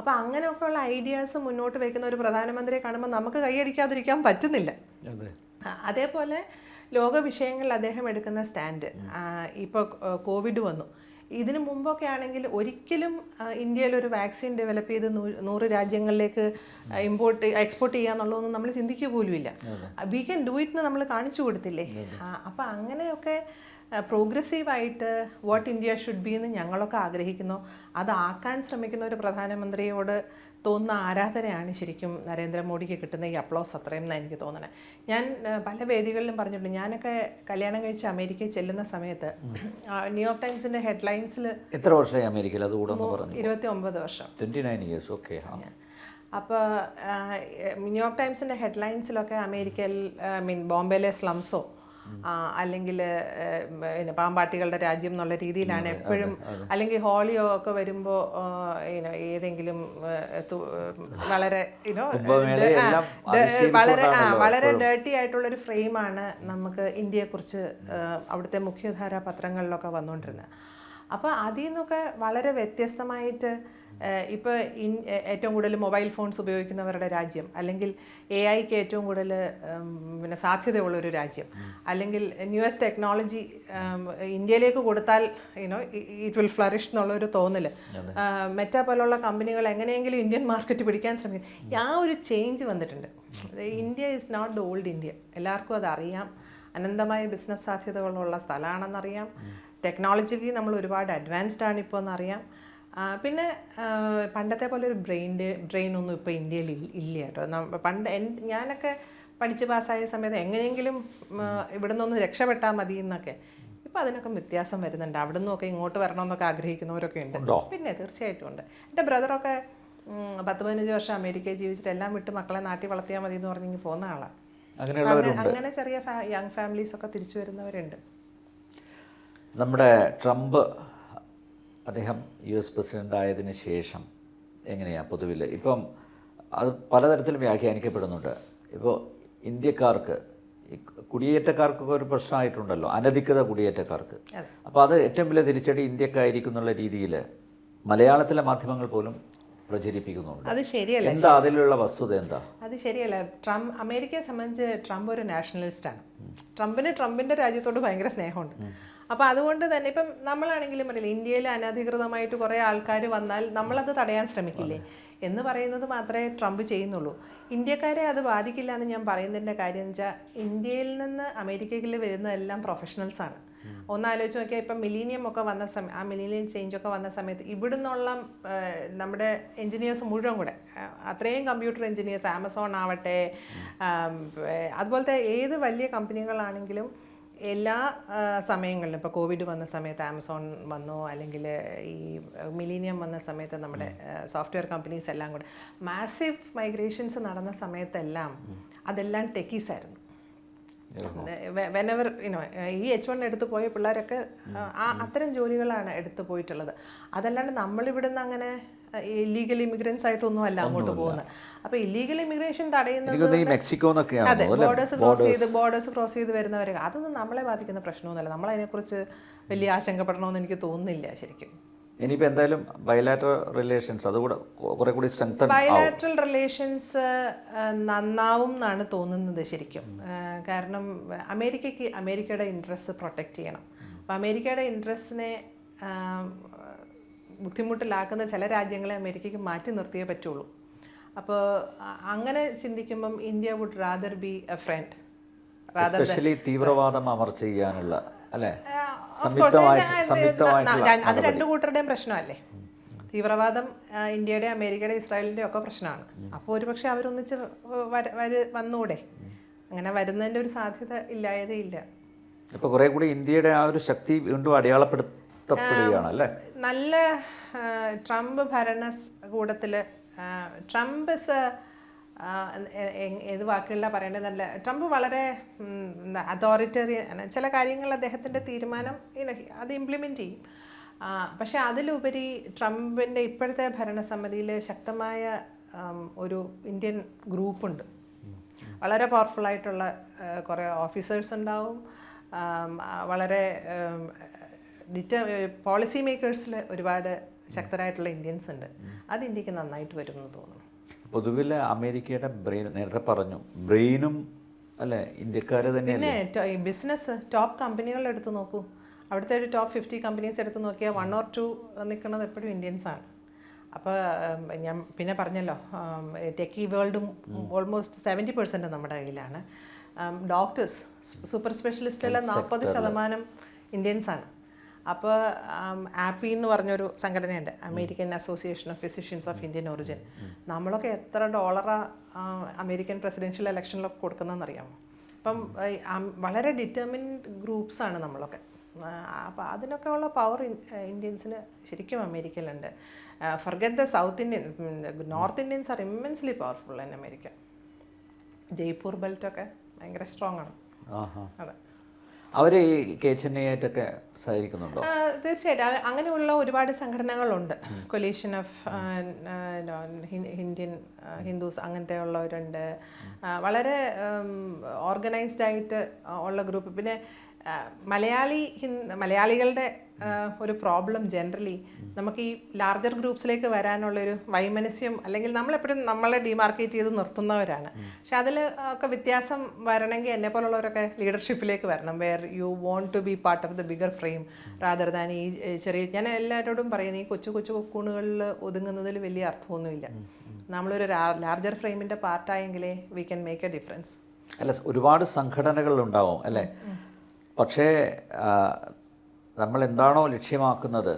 അപ്പോൾ അങ്ങനെയൊക്കെ ഉള്ള ഐഡിയാസ് മുന്നോട്ട് വയ്ക്കുന്ന ഒരു പ്രധാനമന്ത്രിയെ കാണുമ്പോൾ നമുക്ക് കൈയടിക്കാതിരിക്കാൻ പറ്റുന്നില്ല. അതേപോലെ ലോക വിഷയങ്ങളിൽ അദ്ദേഹം എടുക്കുന്ന സ്റ്റാൻഡ് ഇപ്പോൾ കോവിഡ് വന്നു. ഇതിനു മുമ്പൊക്കെ ആണെങ്കിൽ ഒരിക്കലും ഇന്ത്യയിൽ ഒരു വാക്സിൻ ഡെവലപ്പ് ചെയ്ത് നൂറ് രാജ്യങ്ങളിലേക്ക് ഇമ്പോർട്ട് എക്സ്പോർട്ട് ചെയ്യാന്നുള്ളതൊന്നും നമ്മൾ ചിന്തിക്കുക പോലുമില്ല. വി ക്യാൻ ഡു ഇറ്റ് നമ്മൾ കാണിച്ചു കൊടുത്തില്ലേ? അപ്പം അങ്ങനെയൊക്കെ പ്രോഗ്രസീവായിട്ട് വാട്ട് ഇന്ത്യ ഷുഡ് ബി എന്ന് ഞങ്ങളൊക്കെ ആഗ്രഹിക്കുന്നു. അതാക്കാൻ ശ്രമിക്കുന്ന ഒരു പ്രധാനമന്ത്രിയോട് തോന്നുന്ന ആരാധനയാണ് ശരിക്കും നരേന്ദ്രമോദിക്ക് കിട്ടുന്ന ഈ അപ്ലോസ് അത്രയും എന്നാണ് എനിക്ക് തോന്നുന്നത് ഞാൻ പല വേദികളിലും പറഞ്ഞിട്ടുണ്ട്. ഞാനൊക്കെ കല്യാണം കഴിച്ച് അമേരിക്കയിൽ ചെല്ലുന്ന സമയത്ത് ന്യൂയോർക്ക് ടൈംസിന്റെ ഹെഡ്ലൈൻസിൽ എത്ര വർഷമായി അമേരിക്കയിൽ? ഒന്ന് പറഞ്ഞു ഇരുപത്തി ഒമ്പത് വർഷം. ട്വന്റി നയൻ ഇയേഴ്സ് ഓക്കെ അപ്പോൾ ന്യൂയോർക്ക് ടൈംസിന്റെ ഹെഡ്ലൈൻസിലൊക്കെ അമേരിക്കയിൽ ഐ മീൻ ബോംബെയിലെ സ്ലംസോ അല്ലെങ്കിൽ പിന്നെ പാമ്പാട്ടികളുടെ രാജ്യം എന്നുള്ള രീതിയിലാണ് എപ്പോഴും അല്ലെങ്കിൽ ഹോളിയോ ഒക്കെ വരുമ്പോൾ ഏതെങ്കിലും വളരെ ഇനോ വളരെ വളരെ ഡേർട്ടി ആയിട്ടുള്ള ഒരു ഫ്രെയിമാണ് നമുക്ക് ഇന്ത്യയെക്കുറിച്ച് അവിടുത്തെ മുഖ്യധാര പത്രങ്ങളിലൊക്കെ വന്നുകൊണ്ടിരുന്നത് അപ്പോൾ അതിൽ നിന്നൊക്കെ വളരെ വ്യത്യസ്തമായിട്ട് ഇപ്പോൾ ഇൻ ഏറ്റവും കൂടുതൽ മൊബൈൽ ഫോൺസ് ഉപയോഗിക്കുന്നവരുടെ രാജ്യം. അല്ലെങ്കിൽ എ ഐക്ക് ഏറ്റവും കൂടുതൽ പിന്നെ സാധ്യതയുള്ളൊരു രാജ്യം. അല്ലെങ്കിൽ ന്യൂസ് ടെക്നോളജി ഇന്ത്യയിലേക്ക് കൊടുത്താൽ യുനോ ഇറ്റ് വിൽ ഫ്ലറിഷ് എന്നുള്ളൊരു തോന്നൽ. മെറ്റ പോലുള്ള കമ്പനികൾ എങ്ങനെയെങ്കിലും ഇന്ത്യൻ മാർക്കറ്റ് പിടിക്കാൻ ശ്രമിക്കും. ആ ഒരു ചേഞ്ച് വന്നിട്ടുണ്ട്. India is not the old India എല്ലാവർക്കും അതറിയാം അനന്തമായ ബിസിനസ് സാധ്യതകളുള്ള സ്ഥലമാണെന്നറിയാം. ടെക്നോളജിക്കലി നമ്മൾ ഒരുപാട് അഡ്വാൻസ്ഡ് ആണ് ഇപ്പോൾ എന്നറിയാം. പിന്നെ പണ്ടത്തെ പോലെ ഒരു ബ്രെയിൻ ബ്രെയിൻ ഒന്നും ഇപ്പോൾ ഇന്ത്യയിൽ ഇല്ല കേട്ടോ. പണ്ട് ഞാനൊക്കെ പഠിച്ച് പാസ്സായ സമയത്ത് എങ്ങനെയെങ്കിലും ഇവിടെ നിന്നൊന്ന് രക്ഷപ്പെട്ടാൽ മതി എന്നൊക്കെ. ഇപ്പോൾ അതിനൊക്കെ വ്യത്യാസം വരുന്നുണ്ട്. അവിടെ നിന്നൊക്കെ ഇങ്ങോട്ട് വരണമെന്നൊക്കെ ആഗ്രഹിക്കുന്നവരൊക്കെ ഉണ്ട്. പിന്നെ തീർച്ചയായിട്ടും ഉണ്ട്. എന്റെ ബ്രദറൊക്കെ പത്ത് പതിനഞ്ച് വർഷം അമേരിക്കയിൽ ജീവിച്ചിട്ട് എല്ലാം വിട്ട് മക്കളെ നാട്ടിൽ വളർത്തിയാൽ മതി എന്ന് പറഞ്ഞെങ്കിൽ പോകുന്ന ആളാണ് അങ്ങനെ ചെറിയ യങ് ഫാമിലീസ് ഒക്കെ തിരിച്ചു വരുന്നവരുണ്ട്. നമ്മുടെ ട്രംപ് അദ്ദേഹം യു എസ് പ്രസിഡന്റ് ആയതിനു ശേഷം എങ്ങനെയാണ് പൊതുവിൽ ഇപ്പം അത് പലതരത്തിലും വ്യാഖ്യാനിക്കപ്പെടുന്നുണ്ട്. ഇപ്പോൾ ഇന്ത്യക്കാർക്ക് കുടിയേറ്റക്കാർക്കൊക്കെ ഒരു പ്രശ്നമായിട്ടുണ്ടല്ലോ. അനധികൃത കുടിയേറ്റക്കാർക്ക്. അപ്പോൾ അത് ഏറ്റവും വലിയ തിരിച്ചടി ഇന്ത്യക്കായിരിക്കും എന്നുള്ള രീതിയിൽ മലയാളത്തിലെ മാധ്യമങ്ങൾ പോലും പ്രചരിപ്പിക്കുന്നുണ്ട്. അത് ശരിയല്ല. എന്താ അതിലുള്ള വസ്തുത എന്താ? അത് ശരിയല്ല. ട്രംപ് അമേരിക്കയെ സംബന്ധിച്ച് ട്രംപ് ഒരു നാഷണലിസ്റ്റാണ്. ട്രംപിന് ട്രംപിന്റെ രാജ്യത്തോട് ഭയങ്കര സ്നേഹമുണ്ട്. അപ്പോൾ അതുകൊണ്ട് തന്നെ ഇപ്പം നമ്മളാണെങ്കിലും അറിയില്ല ഇന്ത്യയിൽ അനധികൃതമായിട്ട് കുറേ ആൾക്കാർ വന്നാൽ നമ്മളത് തടയാൻ ശ്രമിക്കില്ലേ? എന്ന് പറയുന്നത് മാത്രമേ ട്രംപ് ചെയ്യുന്നുള്ളൂ. ഇന്ത്യക്കാരെ അത് ബാധിക്കില്ല എന്ന് ഞാൻ പറയുന്നതിന്റെ കാര്യം എന്ന് വെച്ചാൽ ഇന്ത്യയിൽ നിന്ന് അമേരിക്കയിൽ വരുന്നതെല്ലാം പ്രൊഫഷണൽസ് ആണ്. ഒന്നാലോചിച്ച് നോക്കിയാൽ ഇപ്പം മിലീനിയം ഒക്കെ വന്ന സമയം ആ മിലീനിയം ചേഞ്ച് ഒക്കെ വന്ന സമയത്ത് ഇവിടുന്നുള്ള നമ്മുടെ എൻജിനീയേഴ്സ് മുഴുവൻ കൂടെ അത്രയും കമ്പ്യൂട്ടർ എൻജിനീയേഴ്സ് ആമസോൺ ആവട്ടെ അതുപോലത്തെ ഏത് വലിയ കമ്പനികളാണെങ്കിലും എല്ലാ സമയങ്ങളിലും ഇപ്പോൾ കോവിഡ് വന്ന സമയത്ത് ആമസോൺ വന്നു അല്ലെങ്കിൽ ഈ മിലീനിയം വന്ന സമയത്ത് നമ്മുടെ സോഫ്റ്റ്വെയർ കമ്പനീസ് എല്ലാം കൂടെ മാസീവ് മൈഗ്രേഷൻസ് നടന്ന സമയത്തെല്ലാം അതെല്ലാം ടെക്കീസ് ആയിരുന്നു വെനവർ ഇനോ ഈ എച്ച് വൺ എടുത്തു പോയ പിള്ളേരൊക്കെ ആ അത്തരം ജോലികളാണ് എടുത്തു പോയിട്ടുള്ളത്. അതല്ലാണ്ട് നമ്മളിവിടുന്ന് അങ്ങനെ ഇല്ലീഗൽ ഇമിഗ്രൻസ് ആയിട്ടൊന്നും അല്ല അങ്ങോട്ട് പോകുന്നത്. അപ്പൊ ഇല്ലീഗൽ ഇമിഗ്രേഷൻ തടയുന്നത് മെക്സിക്കോ അതെ ബോർഡേഴ്സ് ക്രോസ് ചെയ്ത് ബോർഡേഴ്സ് ക്രോസ് ചെയ്ത് വരുന്നവരൊക്കെ അതൊന്നും നമ്മളെ ബാധിക്കുന്ന പ്രശ്നമൊന്നുമല്ല. നമ്മൾ അതിനെക്കുറിച്ച് വലിയ ആശങ്കപ്പെടണമെന്ന് എനിക്ക് തോന്നുന്നില്ല ശരിക്കും. ഇനിയിപ്പോൾ എന്തായാലും ബയലാറ്ററൽ റിലേഷൻസ് അതുകൂടെ കുറെ കൂടി സ്ട്രെങ്തൻ ബയലാറ്ററൽ റിലേഷൻസ് നന്നാവും എന്നാണ് തോന്നുന്നത് ശരിക്കും. കാരണം അമേരിക്കയ്ക്ക് അമേരിക്കയുടെ ഇൻട്രസ്റ്റ് പ്രൊട്ടക്റ്റ് ചെയ്യണം. അപ്പോൾ അമേരിക്കയുടെ ഇൻട്രസ്റ്റിനെ ബുദ്ധിമുട്ടിലാക്കുന്ന ചില രാജ്യങ്ങളെ അമേരിക്കയ്ക്ക് മാറ്റി നിർത്തിയേ പറ്റുള്ളൂ. അപ്പോൾ അങ്ങനെ ചിന്തിക്കുമ്പം India would rather be a friend തീവ്രവാദം അമർ ചെയ്യാനുള്ള അല്ലേ? അത് രണ്ടു കൂട്ടരുടെയും പ്രശ്നമല്ലേ? തീവ്രവാദം ഇന്ത്യയുടെ അമേരിക്കയുടെ ഇസ്രായേലിന്റെ ഒക്കെ പ്രശ്നമാണ്. അപ്പോൾ ഒരുപക്ഷെ അവരൊന്നിച്ച് വര- വര വന്നൂടെ? അങ്ങനെ വരുന്നതിന്റെ ഒരു സാധ്യത ഇല്ലായതേ ഇല്ല. ഇപ്പോൾ കുറെ കൂടി ഇന്ത്യയുടെ ആ ഒരു ശക്തി വീണ്ടും അടയാളപ്പെടുത്തപ്പെടുകയാണ് അല്ലേ? നല്ല ട്രംപ് ഭരണകൂടത്തിൽ ട്രംപ് ഏത് വാക്കുകളിലാണ് പറയേണ്ടത്? നല്ല ട്രംപ് വളരെ അതോറിറ്റേറിയൻ ചില കാര്യങ്ങൾ അദ്ദേഹത്തിന്റെ തീരുമാനം അത് ഇംപ്ലിമെന്റ് ചെയ്യും. പക്ഷേ അതിലുപരി ട്രംപിന്റെ ഇപ്പോഴത്തെ ഭരണസമിതിയിൽ ശക്തമായ ഒരു ഇന്ത്യൻ ഗ്രൂപ്പുണ്ട്. വളരെ പവർഫുൾ ആയിട്ടുള്ള കുറേ ഓഫീസേഴ്സ് ഉണ്ടാവും. വളരെ ഡിറ്റ പോളിസി മേക്കേഴ്സിൽ ഒരുപാട് ശക്തരായിട്ടുള്ള ഇന്ത്യൻസ് ഉണ്ട്. അത് ഇന്ത്യയ്ക്ക് നന്നായിട്ട് വരുമെന്ന് തോന്നുന്നു. പൊതുവിൽ അമേരിക്കയുടെ ബ്രെയിൻ നേരത്തെ പറഞ്ഞു ബ്രെയിനും അല്ലേ ഇന്ത്യക്കാര് തന്നെ ബിസിനസ് ടോപ്പ് കമ്പനികൾ എടുത്ത് നോക്കൂ. അവിടുത്തെ ഒരു ടോപ്പ് ഫിഫ്റ്റി കമ്പനീസ് എടുത്ത് നോക്കിയാൽ വൺ ഓർ ടു നിൽക്കുന്നത് എപ്പോഴും ഇന്ത്യൻസ് ആണ്. അപ്പോൾ ഞാൻ പിന്നെ പറഞ്ഞല്ലോ ടെക്കി വേൾഡും ഓൾമോസ്റ്റ് സെവന്റി പെർസെന്റ് നമ്മുടെ കയ്യിലാണ്. ഡോക്ടേഴ്സ് സൂപ്പർ സ്പെഷ്യലിസ്റ്റുള്ള നാൽപ്പത് ശതമാനം ഇന്ത്യൻസ് ആണ്. അപ്പോൾ ആപ്പി എന്ന് പറഞ്ഞൊരു സംഘടനയുണ്ട്. American Association of Physicians of Indian origin. നമ്മളൊക്കെ എത്ര ഡോളറാണ് അമേരിക്കൻ പ്രസിഡൻഷ്യൽ ഇലക്ഷനിലൊക്കെ കൊടുക്കുന്നതെന്ന് അറിയാമോ അപ്പം വളരെ ഡിറ്റർമിൻഡ് ഗ്രൂപ്പ്സാണ് നമ്മളൊക്കെ. അപ്പോൾ അതിനൊക്കെ ഉള്ള പവർ ഇന്ത്യൻസിന് ശരിക്കും അമേരിക്കയിലുണ്ട്. Forget the south Indian north Indians are immensely powerful in America Jaipur ബെൽറ്റൊക്കെ ഭയങ്കര സ്ട്രോങ് ആണ്. അതെ. അവർ ഈ കെ ചെന്നൈയായിട്ടൊക്കെ സഹകരിക്കുന്നുണ്ടോ? തീർച്ചയായിട്ടും. അങ്ങനെയുള്ള ഒരുപാട് സംഘടനകളുണ്ട്. കൊലീഷൻ ഓഫ് ഇന്ത്യൻ ഹിന്ദുസ് അങ്ങനത്തെ ഉള്ളവരുണ്ട് വളരെ ഓർഗനൈസ്ഡ് ആയിട്ട് ഉള്ള ഗ്രൂപ്പ് പിന്നെ മലയാളി മലയാളികളുടെ ഒരു പ്രോബ്ലം ജനറലി നമുക്ക് ഈ ലാർജർ ഗ്രൂപ്പ്സിലേക്ക് വരാനുള്ളൊരു വൈമനസ്യം അല്ലെങ്കിൽ നമ്മളെപ്പോഴും നമ്മളെ ഡിമാർക്കേറ്റ് ചെയ്ത് നിർത്തുന്നവരാണ്. പക്ഷെ അതിൽ ഒക്കെ വ്യത്യാസം വരണമെങ്കിൽ എന്നെ പോലുള്ളവരൊക്കെ ലീഡർഷിപ്പിലേക്ക് വരണം. Where you want to be part of the bigger frame rather than ഈ ചെറിയ ഞാൻ എല്ലാവരോടും പറയുന്നത് ഈ കൊച്ചു കൊച്ചു കൊക്കൂണുകളിൽ ഒതുങ്ങുന്നതിൽ വലിയ അർത്ഥമൊന്നുമില്ല. നമ്മളൊരു ലാർജർ ഫ്രെയിമിന്റെ പാർട്ടായെങ്കിലേ we can make a difference അല്ല ഒരുപാട് സംഘടനകൾ ഉണ്ടാവും അല്ലേ? പക്ഷേ നമ്മൾ എന്താണോ ലക്ഷ്യമാക്കുന്നത്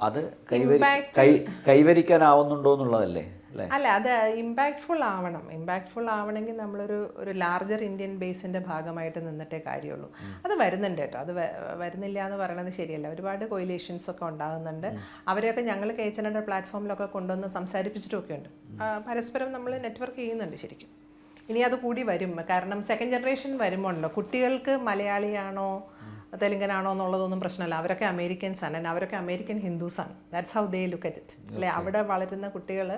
അത് കൈവരി കൈ കൈവരിക്കാനാവുന്നുണ്ടോ എന്നുള്ളതല്ലേ അല്ല? അത് ഇമ്പാക്ട്ഫുൾ ആവണം. ഇമ്പാക്ട്ഫുൾ ആവണമെങ്കിൽ നമ്മളൊരു ഒരു ലാർജർ ഇന്ത്യൻ ബേസിന്റെ ഭാഗമായിട്ട് നിന്നിട്ടേ കാര്യമുള്ളൂ. അത് വരുന്നുണ്ട് കേട്ടോ. അത് വരുന്നില്ല എന്ന് പറയണത് ശരിയല്ല. ഒരുപാട് കൊയിലേഷൻസ് ഒക്കെ ഉണ്ടാകുന്നുണ്ട്. അവരെയൊക്കെ ഞങ്ങൾ കേച്ചനയുടെ പ്ലാറ്റ്ഫോമിലൊക്കെ കൊണ്ടുവന്ന് സംസാരിപ്പിച്ചിട്ടൊക്കെ ഉണ്ട് പരസ്പരം നമ്മൾ നെറ്റ്വർക്ക് ചെയ്യുന്നുണ്ട് ശരിക്കും. ഇനി അത് കൂടി വരും. കാരണം സെക്കൻഡ് ജനറേഷൻ വരുമ്പോണ്ടല്ലോ. കുട്ടികൾക്ക് മലയാളിയാണോ തെലുങ്കനാണോ എന്നുള്ളതൊന്നും പ്രശ്നമല്ല. അവരൊക്കെ അമേരിക്കൻസ് ആണ്. അവരൊക്കെ American ഹിന്ദുസാണ് that's how they look at it അല്ലേ? അവിടെ വളരുന്ന കുട്ടികൾ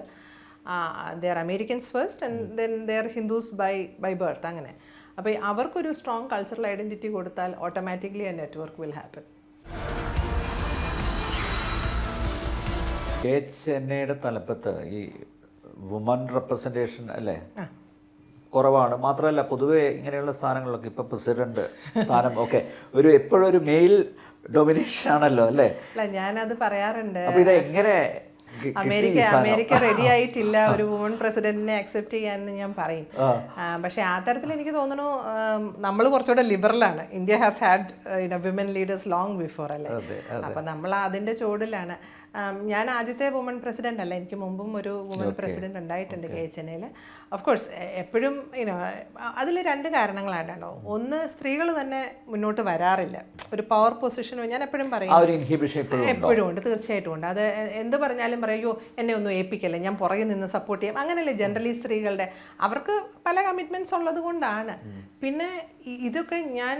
they're Americans first and then they're Hindus by by birth അങ്ങനെ. അപ്പോൾ അവർക്കൊരു സ്ട്രോങ് കൾച്ചറൽ ഐഡന്റിറ്റി കൊടുത്താൽ ഓട്ടോമാറ്റിക്കലി ആ നെറ്റ്വർക്ക് വിൽ ഹാപ്പൻ കെ ചെന്നൈയുടെ തലപ്പത്ത് ഈ വുമൺ റെപ്രസെന്റേഷൻ അല്ലേ? കുറവാണ്. മാത്രമല്ല പൊതുവെ ഇങ്ങനെയുള്ള സ്ഥാനങ്ങളിലൊക്കെ ഇപ്പം പ്രസിഡന്റ് സ്ഥാനം ഒക്കെ ഒരു എപ്പോഴും ഒരു മെയിൽ ഡൊമിനേഷൻ ആണല്ലോ അല്ലേ? ഞാനത് പറയാറുണ്ട്. അപ്പൊ ഇത് എങ്ങനെ അമേരിക്ക അമേരിക്ക റെഡി ആയിട്ടില്ല. ഒരു വുമൺ പ്രസിഡന്റിനെ അക്സെപ്റ്റ് ചെയ്യാന്ന് ഞാൻ പറയും. പക്ഷെ ആ തരത്തിൽ എനിക്ക് തോന്നുന്നു നമ്മൾ കുറച്ചുകൂടെ ലിബറലാണ് India has had women leaders long before അല്ലേ? അപ്പൊ നമ്മൾ അതിന്റെ ചുവടിലാണ്. ഞാൻ ആദ്യത്തെ വുമൺ പ്രസിഡന്റ് അല്ല. എനിക്ക് മുമ്പും ഒരു വുമൺ പ്രസിഡന്റ് ഉണ്ടായിട്ടുണ്ട് K H N of course എപ്പോഴും ഇനോ അതിൽ രണ്ട് കാരണങ്ങളാണല്ലോ. ഒന്ന് സ്ത്രീകൾ തന്നെ മുന്നോട്ട് വരാറില്ല. ഒരു പവർ പൊസിഷനോ ഞാൻ എപ്പോഴും പറയും എപ്പോഴും ഉണ്ട്? തീർച്ചയായിട്ടും ഉണ്ട്. അത് എന്ത് പറഞ്ഞാലും പറയോ എന്നെ ഒന്നും ഏൽപ്പിക്കല്ലേ ഞാൻ പുറകിൽ നിന്ന് സപ്പോർട്ട് ചെയ്യാം. അങ്ങനെയല്ലേ ജനറലി സ്ത്രീകളുടെ. അവർക്ക് പല കമ്മിറ്റ്മെന്റ്സ് ഉള്ളത് കൊണ്ടാണ്. പിന്നെ ഇതൊക്കെ ഞാൻ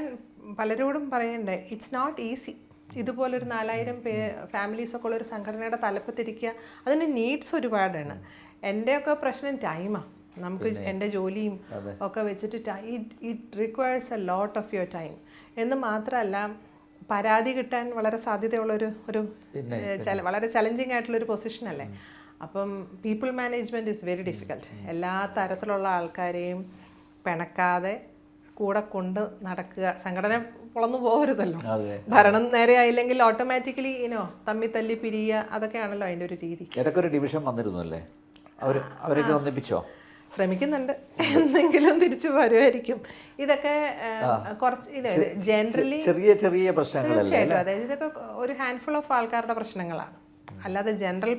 പലരോടും പറയണ്ടേ ഇറ്റ്സ് നോട്ട് ഈസി ഇതുപോലൊരു നാലായിരം പേ ഫാമിലീസ് ഒക്കെ ഉള്ള ഒരു സംഘടനയുടെ തലപ്പത്തിരിക്കുക അതിന് നീഡ്സ് ഒരുപാടാണ്. എന്റെയൊക്കെ പ്രശ്നം ടൈമാണ് നമുക്ക് എന്റെ ജോലിയും ഒക്കെ വെച്ചിട്ട് it it requires a lot of your time എന്ന് മാത്രമല്ല പരാതി കിട്ടാൻ വളരെ സാധ്യതയുള്ള ഒരു ഒരു വളരെ ചലഞ്ചിങ് ആയിട്ടുള്ള ഒരു പൊസിഷൻ അല്ലേ? അപ്പം people management is very difficult എല്ലാ തരത്തിലുള്ള ആൾക്കാരെയും പിണക്കാതെ കൂടെ കൊണ്ട് നടക്കുക. സംഘടന പൊളന്നു പോകരുതല്ലോ ഭരണം നേരെ ആയില്ലെങ്കിൽ ഓട്ടോമാറ്റിക്കലി ഇനോ തമ്മി തല്ലി പിരിയുക അതൊക്കെയാണല്ലോ അതിന്റെ ഒരു രീതി. ഇടയ്ക്ക് ഒരു ഡിവിഷൻ വന്നിരുന്നു അല്ലേ? അവർ അവരൊക്കെ ഒന്നിപ്പിച്ചോ? ശ്രമിക്കുന്നുണ്ട്. എന്തെങ്കിലും തിരിച്ചു വരുമായിരിക്കും ഇതൊക്കെ കുറച്ച് ഇത് ജനറലി ചെറിയ ചെറിയ പ്രശ്നങ്ങൾ തീർച്ചയായിട്ടും. അതായത് ഇതൊക്കെ ഒരു ഹാൻഡ്ഫുൾ ഓഫ് ആൾക്കാരുടെ പ്രശ്നങ്ങളാണ്. അല്ലാതെ ജനറൽ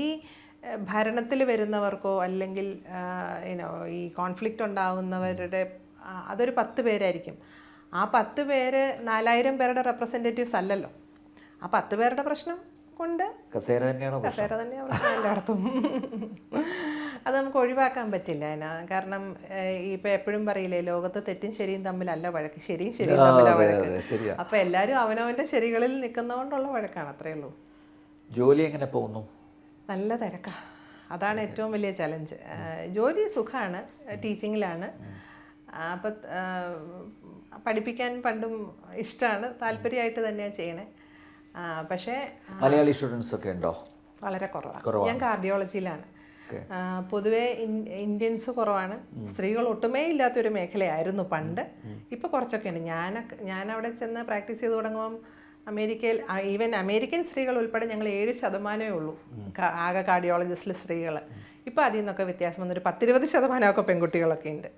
ഈ ഭരണത്തിൽ വരുന്നവർക്കോ അല്ലെങ്കിൽ യുനോ ഈ കോൺഫ്ലിക്റ്റ് ഉണ്ടാവുന്നവരുടെ അതൊരു പത്ത് പേരായിരിക്കും. ആ പത്ത് പേര് നാലായിരം പേരുടെ റെപ്രസെന്റേറ്റീവ്സ് അല്ലല്ലോ. ആ പത്ത് പേരുടെ പ്രശ്നം കൊണ്ട് കസേര തന്നെയാണ് കസേര തന്നെയാണ് എല്ലായിടത്തും. അത് നമുക്ക് ഒഴിവാക്കാൻ പറ്റില്ല എന്നാ. കാരണം ഇപ്പം എപ്പോഴും പറയില്ലേ ലോകത്ത് തെറ്റും ശരിയും തമ്മിലല്ല വഴക്ക്. ശരിയും ശരിയും തമ്മിലാണ് അപ്പൊ എല്ലാരും അവനവന്റെ അപ്പം എല്ലാവരും അവനവന്റെ ശരികളിൽ നിൽക്കുന്നതുകൊണ്ടുള്ള വഴക്കാണ് അത്രയേ ഉള്ളൂ. ജോലി എങ്ങനെ പോകുന്നു? നല്ല തിരക്കാ. അതാണ് ഏറ്റവും വലിയ ചലഞ്ച്. ജോലി സുഖമാണ് ടീച്ചിങ്ങിലാണ്. അപ്പം പഠിപ്പിക്കാൻ പണ്ടും ഇഷ്ടമാണ് താല്പര്യമായിട്ട് തന്നെയാണ് ചെയ്യണേ. പക്ഷേ മലയാളി സ്റ്റുഡൻസ് ഒക്കെ ഉണ്ടോ? വളരെ കുറവാണ് ഞാൻ കാർഡിയോളജിയിലാണ്. പൊതുവേ ഇന്ത്യൻസ് കുറവാണ്. സ്ത്രീകൾ ഒട്ടുമേ ഇല്ലാത്തൊരു മേഖലയായിരുന്നു പണ്ട്. ഇപ്പോൾ കുറച്ചൊക്കെ ഉണ്ട് ഞാനൊക്കെ ഞാൻ അവിടെ ചെന്ന് പ്രാക്ടീസ് ചെയ്ത് തുടങ്ങുമ്പം അമേരിക്കയിൽ ഈവൻ അമേരിക്കൻ സ്ത്രീകൾ ഉൾപ്പെടെ ഞങ്ങൾ ഏഴ് ശതമാനമേ ഉള്ളൂ. ആകെ കാർഡിയോളജിസ്റ്റിൽ സ്ത്രീകൾ ഇപ്പോൾ അതിൽ നിന്നൊക്കെ വ്യത്യാസം വന്നൊരു പത്തിരുപത് ശതമാനമൊക്കെ പെൺകുട്ടികളൊക്കെ ഉണ്ട്.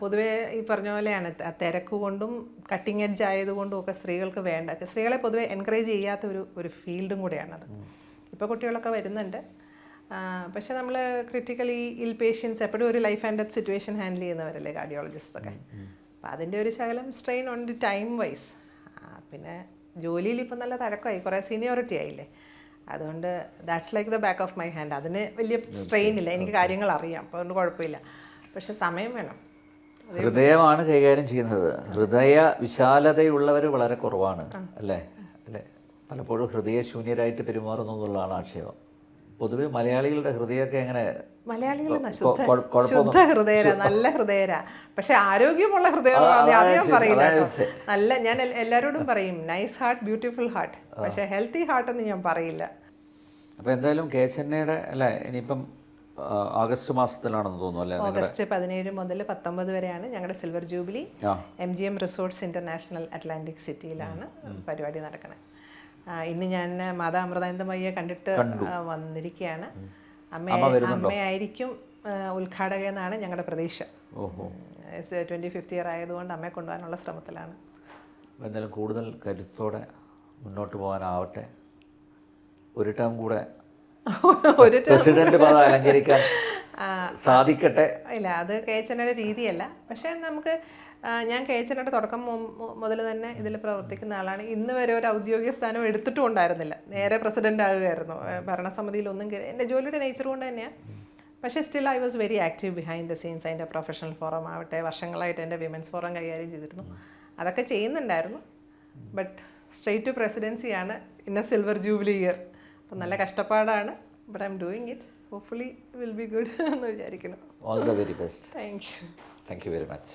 പൊതുവേ ഈ പറഞ്ഞ പോലെയാണ്. തിരക്ക് കൊണ്ടും കട്ടിങ് എഡ്ജ് ആയതുകൊണ്ടും ഒക്കെ സ്ത്രീകൾക്ക് വേണ്ട. സ്ത്രീകളെ പൊതുവെ എൻകറേജ് ചെയ്യാത്ത ഒരു ഒരു ഫീൽഡും കൂടെയാണത്. ഇപ്പോൾ കുട്ടികളൊക്കെ വരുന്നുണ്ട്. പക്ഷെ നമ്മൾ ക്രിട്ടിക്കലി ഇൽ പേഷ്യൻസ് എപ്പോഴും ഒരു life and death situation handle ചെയ്യുന്നവരല്ലേ cardiologist ഒക്കെ. അപ്പോൾ അതിന്റെ ഒരു ശകലം സ്ട്രെയിൻ ഉണ്ട് ടൈം വൈസ് പിന്നെ ജോലിയിൽ ഇപ്പം നല്ല തഴക്കമായി കുറേ സീനിയോറിറ്റി ആയില്ലേ. അതുകൊണ്ട് that's like the back of my hand അതിന് വലിയ സ്ട്രെയിൻ ഇല്ല. എനിക്ക് കാര്യങ്ങൾ അറിയാം അപ്പോൾ അതുകൊണ്ട് കുഴപ്പമില്ല. പക്ഷെ സമയം വേണം. ഹൃദയമാണ് കൈകാര്യം ചെയ്യുന്നത്. ഹൃദയ വിശാലതയുള്ളവർ വളരെ കുറവാണ്. അല്ലേ? അല്ലേ? പലപ്പോഴും ഹൃദയശൂന്യരായിട്ട് പെരുമാറുന്നു എന്നുള്ളതാണ് ആക്ഷേപം. പൊതുവെ മലയാളികളുടെ ഹൃദയമൊക്കെ എങ്ങനെ? കുഴപ്പമൊന്നും- ശുദ്ധ ഹൃദയരാ നല്ല ഹൃദയരാ. പക്ഷെ ആരോഗ്യമുള്ള ഹൃദയമാണ് ആദ്യം പറയില്ല. നല്ല ഞാൻ എല്ലാരോടും എല്ലാവരോടും പറയും നൈസ് ഹാർട്ട് ബ്യൂട്ടിഫുൾ ഹാർട്ട് പക്ഷെ ഹെൽത്തി ഹാർട്ട് എന്ന് ഞാൻ പറയില്ല. അപ്പോൾ എന്തായാലും കെ ചെന്നൈയുടെ അല്ലേ ഇനിയിപ്പം ഓഗസ്റ്റ് ആഗസ്റ്റ് മാസത്തിലാണെന്ന് തോന്നുന്നു അല്ലേ ഓഗസ്റ്റ് പതിനേഴ് മുതൽ പത്തൊമ്പത് വരെയാണ് ഞങ്ങളുടെ silver jubilee M G M resorts international Atlantic സിറ്റിയിലാണ് പരിപാടി നടക്കുന്നത് ഇന്ന് ഞാൻ മാതാ അമൃതാനന്ദമയ്യെ കണ്ടിട്ട് വന്നിരിക്കുകയാണ്. അമ്മ അമ്മയായിരിക്കും ഉദ്ഘാടക എന്നാണ് ഞങ്ങളുടെ പ്രതീക്ഷ. ട്വന്റി ഫിഫ്ത്ത് ഇയർ ആയതുകൊണ്ട് അമ്മയെ കൊണ്ടുപോകാനുള്ള ശ്രമത്തിലാണ്. എന്തായാലും കൂടുതൽ കരുത്തോടെ മുന്നോട്ട് പോകാനാവട്ടെ. ഒരു ടൈം കൂടെ <laughs> ഒരു പ്രസിഡന്റ് പദം അലങ്കരിക്കാൻ സാധിക്കട്ടെ? ഇല്ല അത് കേച്ചനയുടെ രീതിയല്ല. പക്ഷേ നമുക്ക് ഞാൻ കേച്ചനയുടെ തുടക്കം മുതൽ തന്നെ ഇതിൽ പ്രവർത്തിക്കുന്ന ആളാണ്. ഇന്ന് വരെ ഒരു ഔദ്യോഗിക സ്ഥാനം എടുത്തിട്ടും ഉണ്ടായിരുന്നില്ല. നേരെ ആകുമായിരുന്നു ഭരണസമിതിയിൽ ഒന്നും കയറി എന്റെ ജോലിയുടെ നേച്ചർ കൊണ്ട് തന്നെയാണ് പക്ഷേ still I was very active behind the scenes അതിന്റെ പ്രൊഫഷണൽ ഫോറം ആവട്ടെ വർഷങ്ങളായിട്ട് എന്റെ വിമൻസ് ഫോറം കൈകാര്യം ചെയ്തിരുന്നു. അതൊക്കെ ചെയ്യുന്നുണ്ടായിരുന്നു. ബട്ട് സ്ട്രെയിറ്റ് ടു പ്രസിഡൻസിയാണ് ഇന്ന സിൽവർ ജൂബിലി ഇയർ അപ്പം നല്ല കഷ്ടപ്പാടാണ്. But I'm doing it hopefully will be good എന്ന് വിചാരിക്കുന്നു. All the very best thank you thank you very much